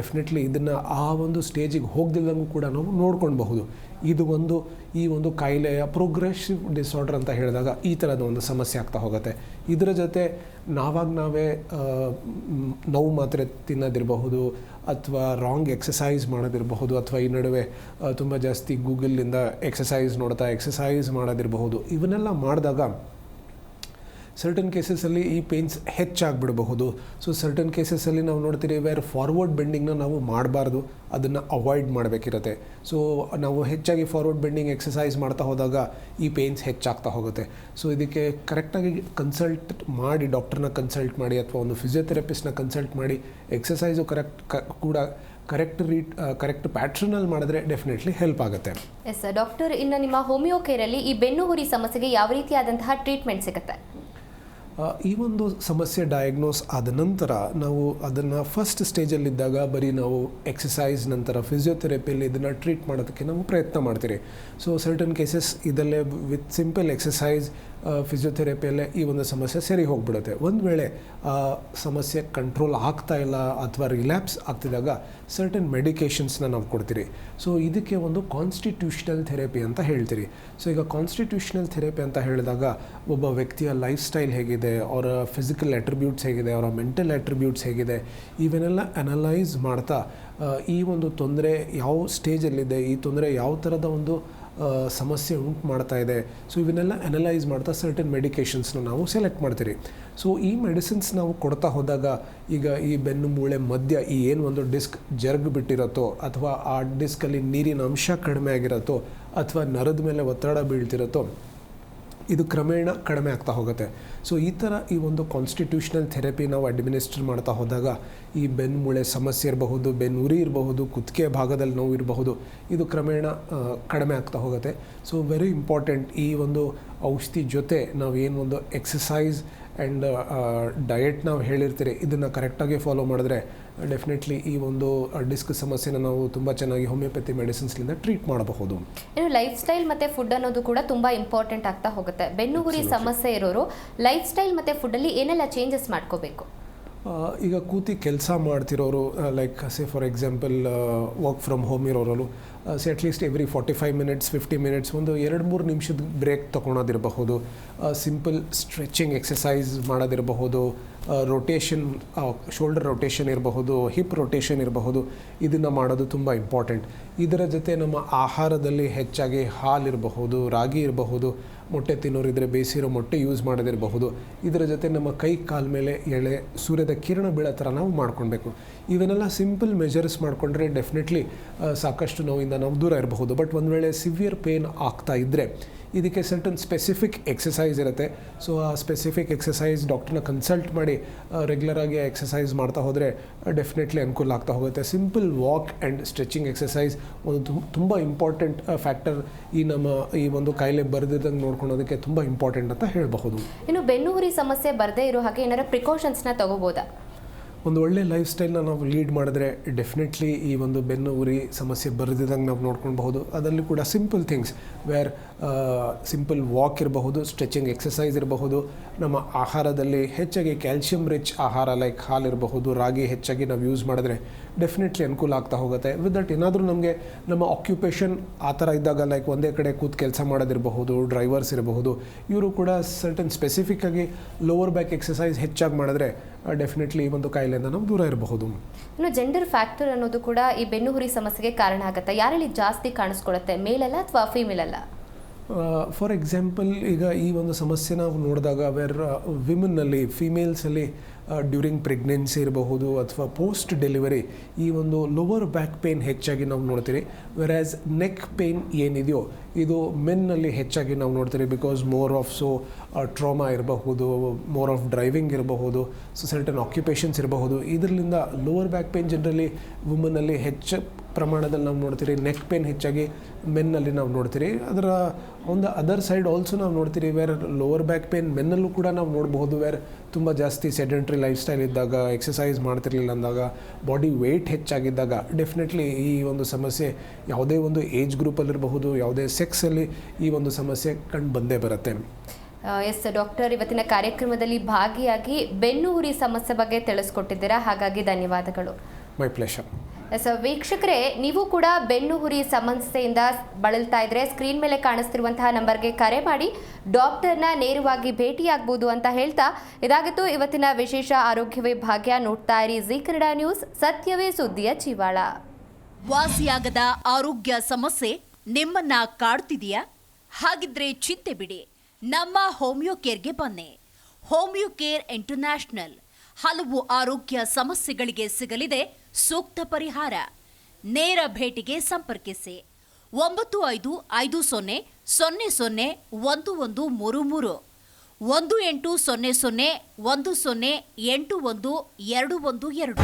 ಡೆಫಿನೆಟ್ಲಿ ಇದನ್ನು ಆ ಒಂದು ಸ್ಟೇಜಿಗೆ ಹೋಗ್ದಿಲ್ಲಂಗೂ ಕೂಡ ನಾವು ನೋಡ್ಕೊಳ್ಬಹುದು. ಇದು ಒಂದು, ಈ ಒಂದು ಕಾಯಿಲೆಯ ಪ್ರೋಗ್ರೆಸಿವ್ ಡಿಸಾರ್ಡರ್ ಅಂತ ಹೇಳಿದಾಗ ಈ ಥರದ ಒಂದು ಸಮಸ್ಯೆ ಆಗ್ತಾ ಹೋಗುತ್ತೆ. ಇದರ ಜೊತೆ ನಾವಾಗ ನಾವೇ ನೋವು ಮಾತ್ರೆ ತಿನ್ನೋದಿರಬಹುದು ಅಥವಾ ರಾಂಗ್ ಎಕ್ಸಸೈಸ್ ಮಾಡೋದಿರಬಹುದು ಅಥವಾ ಈ ನಡುವೆ ತುಂಬ ಜಾಸ್ತಿ ಗೂಗಲಿಂದ ಎಕ್ಸಸೈಸ್ ನೋಡ್ತಾ ಎಕ್ಸಸೈಸ್ ಮಾಡೋದಿರಬಹುದು. ಇವನ್ನೆಲ್ಲ ಮಾಡಿದಾಗ ಸರ್ಟನ್ ಕೇಸಸಲ್ಲಿ ಈ ಪೇನ್ಸ್ ಹೆಚ್ಚಾಗ್ಬಿಡಬಹುದು. ಸೊ ಸರ್ಟನ್ ಕೇಸಸಲ್ಲಿ ನಾವು ನೋಡ್ತೀರಿ ವೇರ್ ಫಾರ್ವರ್ಡ್ ಬೆಂಡಿಂಗ್ನ ನಾವು ಮಾಡಬಾರ್ದು. ಅದನ್ನು ಅವಾಯ್ಡ್ ಮಾಡಬೇಕಿರುತ್ತೆ. ಸೊ ನಾವು ಹೆಚ್ಚಾಗಿ ಫಾರ್ವರ್ಡ್ ಬೆಂಡಿಂಗ್ ಎಕ್ಸಸೈಸ್ ಮಾಡ್ತಾ ಹೋದಾಗ ಈ ಪೇನ್ಸ್ ಹೆಚ್ಚಾಗ್ತಾ ಹೋಗುತ್ತೆ. ಸೊ ಇದಕ್ಕೆ ಕರೆಕ್ಟಾಗಿ ಕನ್ಸಲ್ಟ್ ಮಾಡಿ ಡಾಕ್ಟರ್ನ ಕನ್ಸಲ್ಟ್ ಮಾಡಿ ಅಥವಾ ಒಂದು ಫಿಸಿಯೋಥೆರಪಿಸ್ಟ್ನ ಕನ್ಸಲ್ಟ್ ಮಾಡಿ ಎಕ್ಸಸೈಸು ಕರೆಕ್ಟ್ ಕೂಡ ಕರೆಕ್ಟ್ ರೀಟ್ ಕರೆಕ್ಟ್ ಪ್ಯಾಟ್ರನಲ್ಲಿ ಮಾಡಿದ್ರೆ ಡೆಫಿನೆಟ್ಲಿ ಹೆಲ್ಪ್ ಆಗುತ್ತೆ. ಎಸ್ ಡಾಕ್ಟರ್ ಇನ್ನು ನಿಮ್ಮ ಹೋಮಿಯೋ ಕೇರಲ್ಲಿ ಈ ಬೆನ್ನು ಹುರಿ ಸಮಸ್ಯೆಗೆ ಯಾವ ರೀತಿಯಾದಂತಹ ಟ್ರೀಟ್ಮೆಂಟ್ ಸಿಗುತ್ತೆ? ಈ ಒಂದು ಸಮಸ್ಯೆ ಡಯಾಗ್ನೋಸ್ ಆದ ನಂತರ ನಾವು ಅದನ್ನು ಫಸ್ಟ್ ಸ್ಟೇಜಲ್ಲಿದ್ದಾಗ ಬರೀ ನಾವು ಎಕ್ಸಸೈಸ್ ನಂತರ ಫಿಸಿಯೋಥೆರಪಿಯಲ್ಲಿ ಇದನ್ನು ಟ್ರೀಟ್ ಮಾಡೋದಕ್ಕೆ ನಾವು ಪ್ರಯತ್ನ ಮಾಡ್ತೀರಿ. ಸೊ ಸರ್ಟನ್ ಕೇಸಸ್ ಇದಲ್ಲೇ ವಿತ್ ಸಿಂಪಲ್ ಎಕ್ಸಸೈಸ್ ಫಿಸಿಯೋಥೆರಪಿಯಲ್ಲೇ ಈ ಒಂದು ಸಮಸ್ಯೆ ಸರಿ ಹೋಗ್ಬಿಡುತ್ತೆ. ಒಂದು ವೇಳೆ, ಆ, ಸಮಸ್ಯೆ ಕಂಟ್ರೋಲ್ ಆಗ್ತಾ ಇಲ್ಲ ಅಥವಾ ರಿಲ್ಯಾಪ್ಸ್ ಆಗ್ತಿದ್ದಾಗ ಸರ್ಟನ್ ಮೆಡಿಕೇಷನ್ಸ್ನ ನಾವು ಕೊಡ್ತೀರಿ. ಸೊ ಇದಕ್ಕೆ ಒಂದು ಕಾನ್ಸ್ಟಿಟ್ಯೂಷನಲ್ ಥೆರಪಿ ಅಂತ ಹೇಳ್ತೀರಿ. ಸೊ ಈಗ ಕಾನ್ಸ್ಟಿಟ್ಯೂಷನಲ್ ಥೆರಪಿ ಅಂತ ಹೇಳಿದಾಗ ಒಬ್ಬ ವ್ಯಕ್ತಿಯ ಲೈಫ್ ಸ್ಟೈಲ್ ಹೇಗಿದೆ, ಅವರ ಫಿಸಿಕಲ್ ಅಟ್ರಿಬ್ಯೂಟ್ಸ್ ಹೇಗಿದೆ, ಅವರ ಮೆಂಟಲ್ ಅಟ್ರಿಬ್ಯೂಟ್ಸ್ ಹೇಗಿದೆ ಇವನ್ನೆಲ್ಲ ಅನಲೈಸ್ ಮಾಡ್ತಾ ಈ ಒಂದು ತೊಂದರೆ ಯಾವ ಸ್ಟೇಜಲ್ಲಿದೆ ಈ ತೊಂದರೆ ಯಾವ ಥರದ ಒಂದು ಸಮಸ್ಯೆ ಉಂಟು ಮಾಡ್ತಾ ಇದೆ. ಸೊ ಇವನ್ನೆಲ್ಲ ಅನಲೈಸ್ ಮಾಡ್ತಾ ಸರ್ಟನ್ ಮೆಡಿಕೇಷನ್ಸ್ನ ನಾವು ಸೆಲೆಕ್ಟ್ ಮಾಡ್ತೀರಿ. ಸೊ ಈ ಮೆಡಿಸಿನ್ಸ್ ನಾವು ಕೊಡ್ತಾ ಹೋದಾಗ ಈಗ ಈ ಬೆನ್ನು, ಮೂಳೆ ಮಧ್ಯ ಈ ಏನು ಒಂದು ಡಿಸ್ಕ್ ಜರ್ಗ್ ಬಿಟ್ಟಿರುತ್ತೋ ಅಥವಾ ಆ ಡಿಸ್ಕಲ್ಲಿ ನೀರಿನ ಅಂಶ ಕಡಿಮೆ ಆಗಿರತ್ತೋ ಅಥವಾ ನರದ ಮೇಲೆ ಒತ್ತಡ ಬೀಳ್ತಿರತ್ತೋ ಇದು ಕ್ರಮೇಣ ಕಡಿಮೆ ಆಗ್ತಾ ಹೋಗುತ್ತೆ. ಸೊ ಈ ಥರ ಈ ಒಂದು ಕಾನ್ಸ್ಟಿಟ್ಯೂಷನಲ್ ಥೆರಪಿ ನಾವು ಅಡ್ಮಿನಿಸ್ಟರ್ ಮಾಡ್ತಾ ಹೋದಾಗ ಈ ಬೆನ್ನು ಮೂಳೆ ಸಮಸ್ಯೆ ಇರಬಹುದು ಬೆನ್ನುರಿ ಇರಬಹುದು, ಕುತ್ತಿಗೆ ಭಾಗದಲ್ಲಿ ನೋವು ಇರಬಹುದು, ಇದು ಕ್ರಮೇಣ ಕಡಿಮೆ ಆಗ್ತಾ ಹೋಗುತ್ತೆ. ಸೊ ವೆರಿ ಇಂಪಾರ್ಟೆಂಟ್ ಈ ಒಂದು ಔಷಧಿ ಜೊತೆ ನಾವು ಏನು ಒಂದು ಎಕ್ಸಸೈಸ್ ಆ್ಯಂಡ್ ಡಯೆಟ್ ನಾವು ಹೇಳಿರ್ತೀರಿ ಇದನ್ನು ಕರೆಕ್ಟಾಗಿ ಫಾಲೋ ಮಾಡಿದ್ರೆ ಡೆಫಿನೆಟ್ಲಿ ಈ ಒಂದು ಡಿಸ್ಕ್ ಸಮಸ್ಯೆನ ನಾವು ತುಂಬ ಚೆನ್ನಾಗಿ ಹೋಮಿಯೋಪತಿ ಮೆಡಿಸಿನ್ಸ್ಲಿಂದ ಟ್ರೀಟ್ ಮಾಡಬಹುದು. ಇನ್ನು ಲೈಫ್ ಸ್ಟೈಲ್ ಮತ್ತು ಫುಡ್ ಅನ್ನೋದು ಕೂಡ ತುಂಬ ಇಂಪಾರ್ಟೆಂಟ್ ಆಗ್ತಾ ಹೋಗುತ್ತೆ. ಬೆನ್ನುಗುರಿ ಸಮಸ್ಯೆ ಇರೋರು ಲೈಫ್ ಸ್ಟೈಲ್ ಮತ್ತು ಫುಡ್ಡಲ್ಲಿ ಏನೆಲ್ಲ ಚೇಂಜಸ್ ಮಾಡ್ಕೋಬೇಕು? ಈಗ ಕೂತಿ ಕೆಲಸ ಮಾಡ್ತಿರೋರು like say for example work from home ಇರೋರು say at least every forty five minutes fifty minutes ಒಂದು ಎರಡು ಮೂರು ನಿಮಿಷದ ಬ್ರೇಕ್ ತೊಗೊಳೋದಿರಬಹುದು. ಸಿಂಪಲ್ ಸ್ಟ್ರೆಚಿಂಗ್ ಎಕ್ಸಸೈಸ್ ಮಾಡೋದಿರಬಹುದು. ರೊಟೇಷನ್ ಶೋಲ್ಡರ್ ರೊಟೇಷನ್ ಇರಬಹುದು ಹಿಪ್ ರೊಟೇಷನ್ ಇರಬಹುದು. ಇದನ್ನು ಮಾಡೋದು ತುಂಬ ಇಂಪಾರ್ಟೆಂಟ್ ಇದರ ಜೊತೆ ನಮ್ಮ ಆಹಾರದಲ್ಲಿ ಹೆಚ್ಚಾಗಿ ಹಾಲಿರಬಹುದು, ರಾಗಿ ಇರಬಹುದು. ಮೊಟ್ಟೆ ತಿನ್ನೋರಿದ್ರೆ ಬೇಯಿಸಿರೋ ಮೊಟ್ಟೆ ಯೂಸ್ ಮಾಡದಿರಬಹುದು. ಇದರ ಜೊತೆ ನಮ್ಮ ಕೈ, ಕಾಲ ಮೇಲೆ ಎಳೆ, ಸೂರ್ಯದ ಕಿರಣ ಬೀಳೋ ಥರ ನಾವು ಮಾಡ್ಕೊಳ್ಬೇಕು. ಇವನ್ನೆಲ್ಲ ಸಿಂಪಲ್ ಮೆಜರ್ಸ್ ಮಾಡಿಕೊಂಡ್ರೆ ಡೆಫಿನೆಟ್ಲಿ ಸಾಕಷ್ಟು ನೋವಿಂದ ನಾವು ದೂರ ಇರಬಹುದು. ಬಟ್ ಒಂದು ವೇಳೆ ಸಿವಿಯರ್ ಪೇನ್ ಆಗ್ತಾ ಇದ್ದರೆ ಇದಕ್ಕೆ ಸರ್ಟನ್ ಸ್ಪೆಸಿಫಿಕ್ ಎಕ್ಸಸೈಸ್ ಇರುತ್ತೆ. ಸೊ ಆ ಸ್ಪೆಸಿಫಿಕ್ ಎಕ್ಸಸೈಸ್ ಡಾಕ್ಟ್ರನ್ನ ಕನ್ಸಲ್ಟ್ ಮಾಡಿ ರೆಗ್ಯುಲರಾಗಿ ಎಕ್ಸಸೈಸ್ ಮಾಡ್ತಾ ಹೋದರೆ ಡೆಫಿನೆಟ್ಲಿ ಅನುಕೂಲ ಆಗ್ತಾ ಹೋಗುತ್ತೆ. Simple walk and stretching exercise ಒಂದು ತುಂಬ ಇಂಪಾರ್ಟೆಂಟ್ ಫ್ಯಾಕ್ಟರ್ ಈ ನಮ್ಮ, ಈ ಒಂದು ಕಾಯಿಲೆ ಬರೆದಿದ್ದಂಗೆ ನೋಡ್ಕೊಳೋದಕ್ಕೆ ತುಂಬ ಇಂಪಾರ್ಟೆಂಟ್ ಅಂತ ಹೇಳಬಹುದು. ಇನ್ನು ಬೆನ್ನುಹುರಿ ಸಮಸ್ಯೆ ಬರದೇ ಇರೋ ಹಾಗೆ ಏನಾರ ಪ್ರಿಕಾಷನ್ಸ್ನ ತಗೋಬೋದಾ? ಒಂದು ಒಳ್ಳೆ ಲೈಫ್ ಸ್ಟೈಲ್ನ ನಾವು ಲೀಡ್ ಮಾಡಿದ್ರೆ ಡೆಫಿನೆಟ್ಲಿ ಈ ಒಂದು ಬೆನ್ನು ಉರಿ ಸಮಸ್ಯೆ ಬರೆದಿದ್ದಂಗೆ ನಾವು ನೋಡ್ಕೊಳ್ಬಹುದು. ಅದರಲ್ಲಿ ಕೂಡ simple things where simple walk ಇರಬಹುದು ಸ್ಟ್ರೆಚಿಂಗ್ ಎಕ್ಸಸೈಸ್ ಇರಬಹುದು, ನಮ್ಮ ಆಹಾರದಲ್ಲಿ ಹೆಚ್ಚಾಗಿ ಕ್ಯಾಲ್ಶಿಯಂ ರಿಚ್ ಆಹಾರ ಲೈಕ್ ಹಾಲಿರಬಹುದು ರಾಗಿ ಹೆಚ್ಚಾಗಿ ನಾವು ಯೂಸ್ ಮಾಡಿದ್ರೆ ಡೆಫಿನೆಟ್ಲಿ ಅನುಕೂಲ ಆಗ್ತಾ ಹೋಗುತ್ತೆ. ವಿತ್ ದಟ್ ಏನಾದರೂ ನಮಗೆ ನಮ್ಮ ಆಕ್ಯುಪೇಷನ್ ಆ ಥರ ಇದ್ದಾಗ ಲೈಕ್ ಒಂದೇ ಕಡೆ ಕೂತ್ ಕೆಲಸ ಮಾಡೋದಿರಬಹುದು ಡ್ರೈವರ್ಸ್ ಇರಬಹುದು, ಇವರು ಕೂಡ ಸರ್ಟನ್ ಸ್ಪೆಸಿಫಿಕ್ಕಾಗಿ ಲೋವರ್ ಬ್ಯಾಕ್ ಎಕ್ಸಸೈಸ್ ಹೆಚ್ಚಾಗಿ ಮಾಡಿದ್ರೆ ಡೆಫಿನೆಟ್ಲಿ ಈ ಒಂದು ಕಾಯಿಲೆಯಿಂದ ನಾವು ದೂರ ಇರಬಹುದು. ಇನ್ನು ಜೆಂಡರ್ ಫ್ಯಾಕ್ಟರ್ ಅನ್ನೋದು ಕೂಡ ಈ ಬೆನ್ನುಹುರಿ ಸಮಸ್ಯೆಗೆ ಕಾರಣ ಆಗುತ್ತೆ. ಯಾರಲ್ಲಿ ಜಾಸ್ತಿ ಕಾಣಿಸ್ಕೊಳ್ಳುತ್ತೆ ಮೇಲಲ್ಲ ಅಥವಾ ಫೀಮೇಲ್ ಅಲ್ಲ? ಫಾರ್ ಎಕ್ಸಾಂಪಲ್ ಈಗ ಈ ಒಂದು ಸಮಸ್ಯೆ ನಾವು ನೋಡಿದಾಗ ವೆರ್ ವಿಮನ್ನಲ್ಲಿ ಫಿಮೇಲ್ಸಲ್ಲಿ ಡ್ಯೂರಿಂಗ್ ಪ್ರೆಗ್ನೆನ್ಸಿ ಇರಬಹುದು ಅಥವಾ ಪೋಸ್ಟ್ ಡೆಲಿವರಿ ಈ ಒಂದು ಲೋವರ್ ಬ್ಯಾಕ್ ಪೇಯ್ನ್ ಹೆಚ್ಚಾಗಿ ನಾವು ನೋಡ್ತೀರಿ. ವೆರಾಸ್ ನೆಕ್ ಪೇನ್ ಏನಿದೆಯೋ, ಇದು ಮೆನ್ನಲ್ಲಿ ಹೆಚ್ಚಾಗಿ ನಾವು ನೋಡ್ತೀರಿ because more of so trauma ಇರಬಹುದು ಮೋರ್ ಆಫ್ ಡ್ರೈವಿಂಗ್ ಇರಬಹುದು ಸೊ ಸರ್ಟನ್ ಆಕ್ಯುಪೇಷನ್ಸ್ ಇರಬಹುದು. ಇದರಿಂದ ಲೋವರ್ ಬ್ಯಾಕ್ ಪೇನ್ ಜನರಲಿ ವುಮನ್ನಲ್ಲಿ ಹೆಚ್ಚು ಪ್ರಮಾಣದಲ್ಲಿ ನಾವು ನೋಡ್ತೀರಿ. ನೆಕ್ ಪೇನ್ ಹೆಚ್ಚಾಗಿ ಮೆನ್ನಲ್ಲಿ ನಾವು ನೋಡ್ತೀರಿ. ಅದರ ಒಂದು ಅದರ್ ಸೈಡ್ ಆಲ್ಸೋ ನಾವು ನೋಡ್ತೀರಿ ವೇರ್ ಲೋವರ್ ಬ್ಯಾಕ್ ಪೇನ್ ಮೆನ್ನಲ್ಲೂ ಕೂಡ ನಾವು ನೋಡಬಹುದು ವೇರ್ ತುಂಬ ಜಾಸ್ತಿ ಸೆಡೆಂಟ್ರಿ ಲೈಫ್ ಸ್ಟೈಲ್ ಇದ್ದಾಗ ಎಕ್ಸಸೈಸ್ ಮಾಡ್ತಿರ್ಲಿಲ್ಲ ಅಂದಾಗ ಬಾಡಿ ವೆಯ್ಟ್ ಹೆಚ್ಚಾಗಿದ್ದಾಗ ಡೆಫಿನೆಟ್ಲಿ ಈ ಒಂದು ಸಮಸ್ಯೆ ಯಾವುದೇ ಒಂದು ಏಜ್ ಗ್ರೂಪಲ್ಲಿರಬಹುದು ಯಾವುದೇ ಸೆಕ್ಸಲ್ಲಿ ಈ ಒಂದು ಸಮಸ್ಯೆ ಕಂಡು ಬಂದೇ ಬರುತ್ತೆ. ಎಸ್ ಡಾಕ್ಟರ್ ಇವತ್ತಿನ ಕಾರ್ಯಕ್ರಮದಲ್ಲಿ ಭಾಗಿಯಾಗಿ ಬೆನ್ನು ಹುರಿ ಸಮಸ್ಯೆ ಬಗ್ಗೆ ತಿಳಿಸ್ಕೊಟ್ಟಿದ್ದೀರಾ. ಹಾಗಾಗಿ ಧನ್ಯವಾದಗಳು. ಮೈ ಪ್ಲೇಷರ್ ಎಸ್ ವೀಕ್ಷಕರೇ, ನೀವು ಕೂಡ ಬೆನ್ನು ಹುರಿ ಸಮಸ್ಯೆಯಿಂದ ಬಳಲ್ತಾ ಇದ್ರೆ ಸ್ಕ್ರೀನ್ ಮೇಲೆ ಕಾಣಿಸ್ತಿರುವಂತಹ ನಂಬರ್ಗೆ ಕರೆ ಮಾಡಿ, ಡಾಕ್ಟರ್ನ ನೇರವಾಗಿ ಭೇಟಿಯಾಗಬಹುದು ಅಂತ ಹೇಳ್ತಾ, ಇದಾಗಿತ್ತು ಇವತ್ತಿನ ವಿಶೇಷ ಆರೋಗ್ಯ ಭಾಗ್ಯ. ನೋಡ್ತಾ ಇರಿ ಜಿ ಕನ್ನಡ ನ್ಯೂಸ್, ಸತ್ಯವೇ ಸುದ್ದಿಯ ಜೀವಾಳ ವಾಸಿಯಾಗದ ಆರೋಗ್ಯ ಸಮಸ್ಯೆ ನಿಮ್ಮನ್ನ ಕಾಡ್ತಿದೆಯಾ? ಹಾಗಿದ್ರೆ ಚಿಂತೆ ಬಿಡಿ. ನಮ್ಮ ಹೋಮಿಯೋ ಕೇರ್ಗೆ ಬನ್ನಿ. Homeo Care International. ಹಲವು ಆರೋಗ್ಯ ಸಮಸ್ಯೆಗಳಿಗೆ ಸಿಗಲಿದೆ. ಸೂಕ್ತ ಪರಿಹಾರ. ನೇರ ಭೇಟಿಗೆ ಸಂಪರ್ಕಿಸಿ. ಒಂಬತ್ತು ಐದು ಐದು ಸೊನ್ನೆ ಸೊನ್ನೆ ಸೊನ್ನೆ ಒಂದು ಒಂದು ಮೂರು ಮೂರು. ಒಂದು ಎಂಟು ಸೊನ್ನೆ ಸೊನ್ನೆ ಒಂದು ಸೊನ್ನೆ ಎಂಟು ಒಂದು ಎರಡು ಒಂದು ಎರಡು.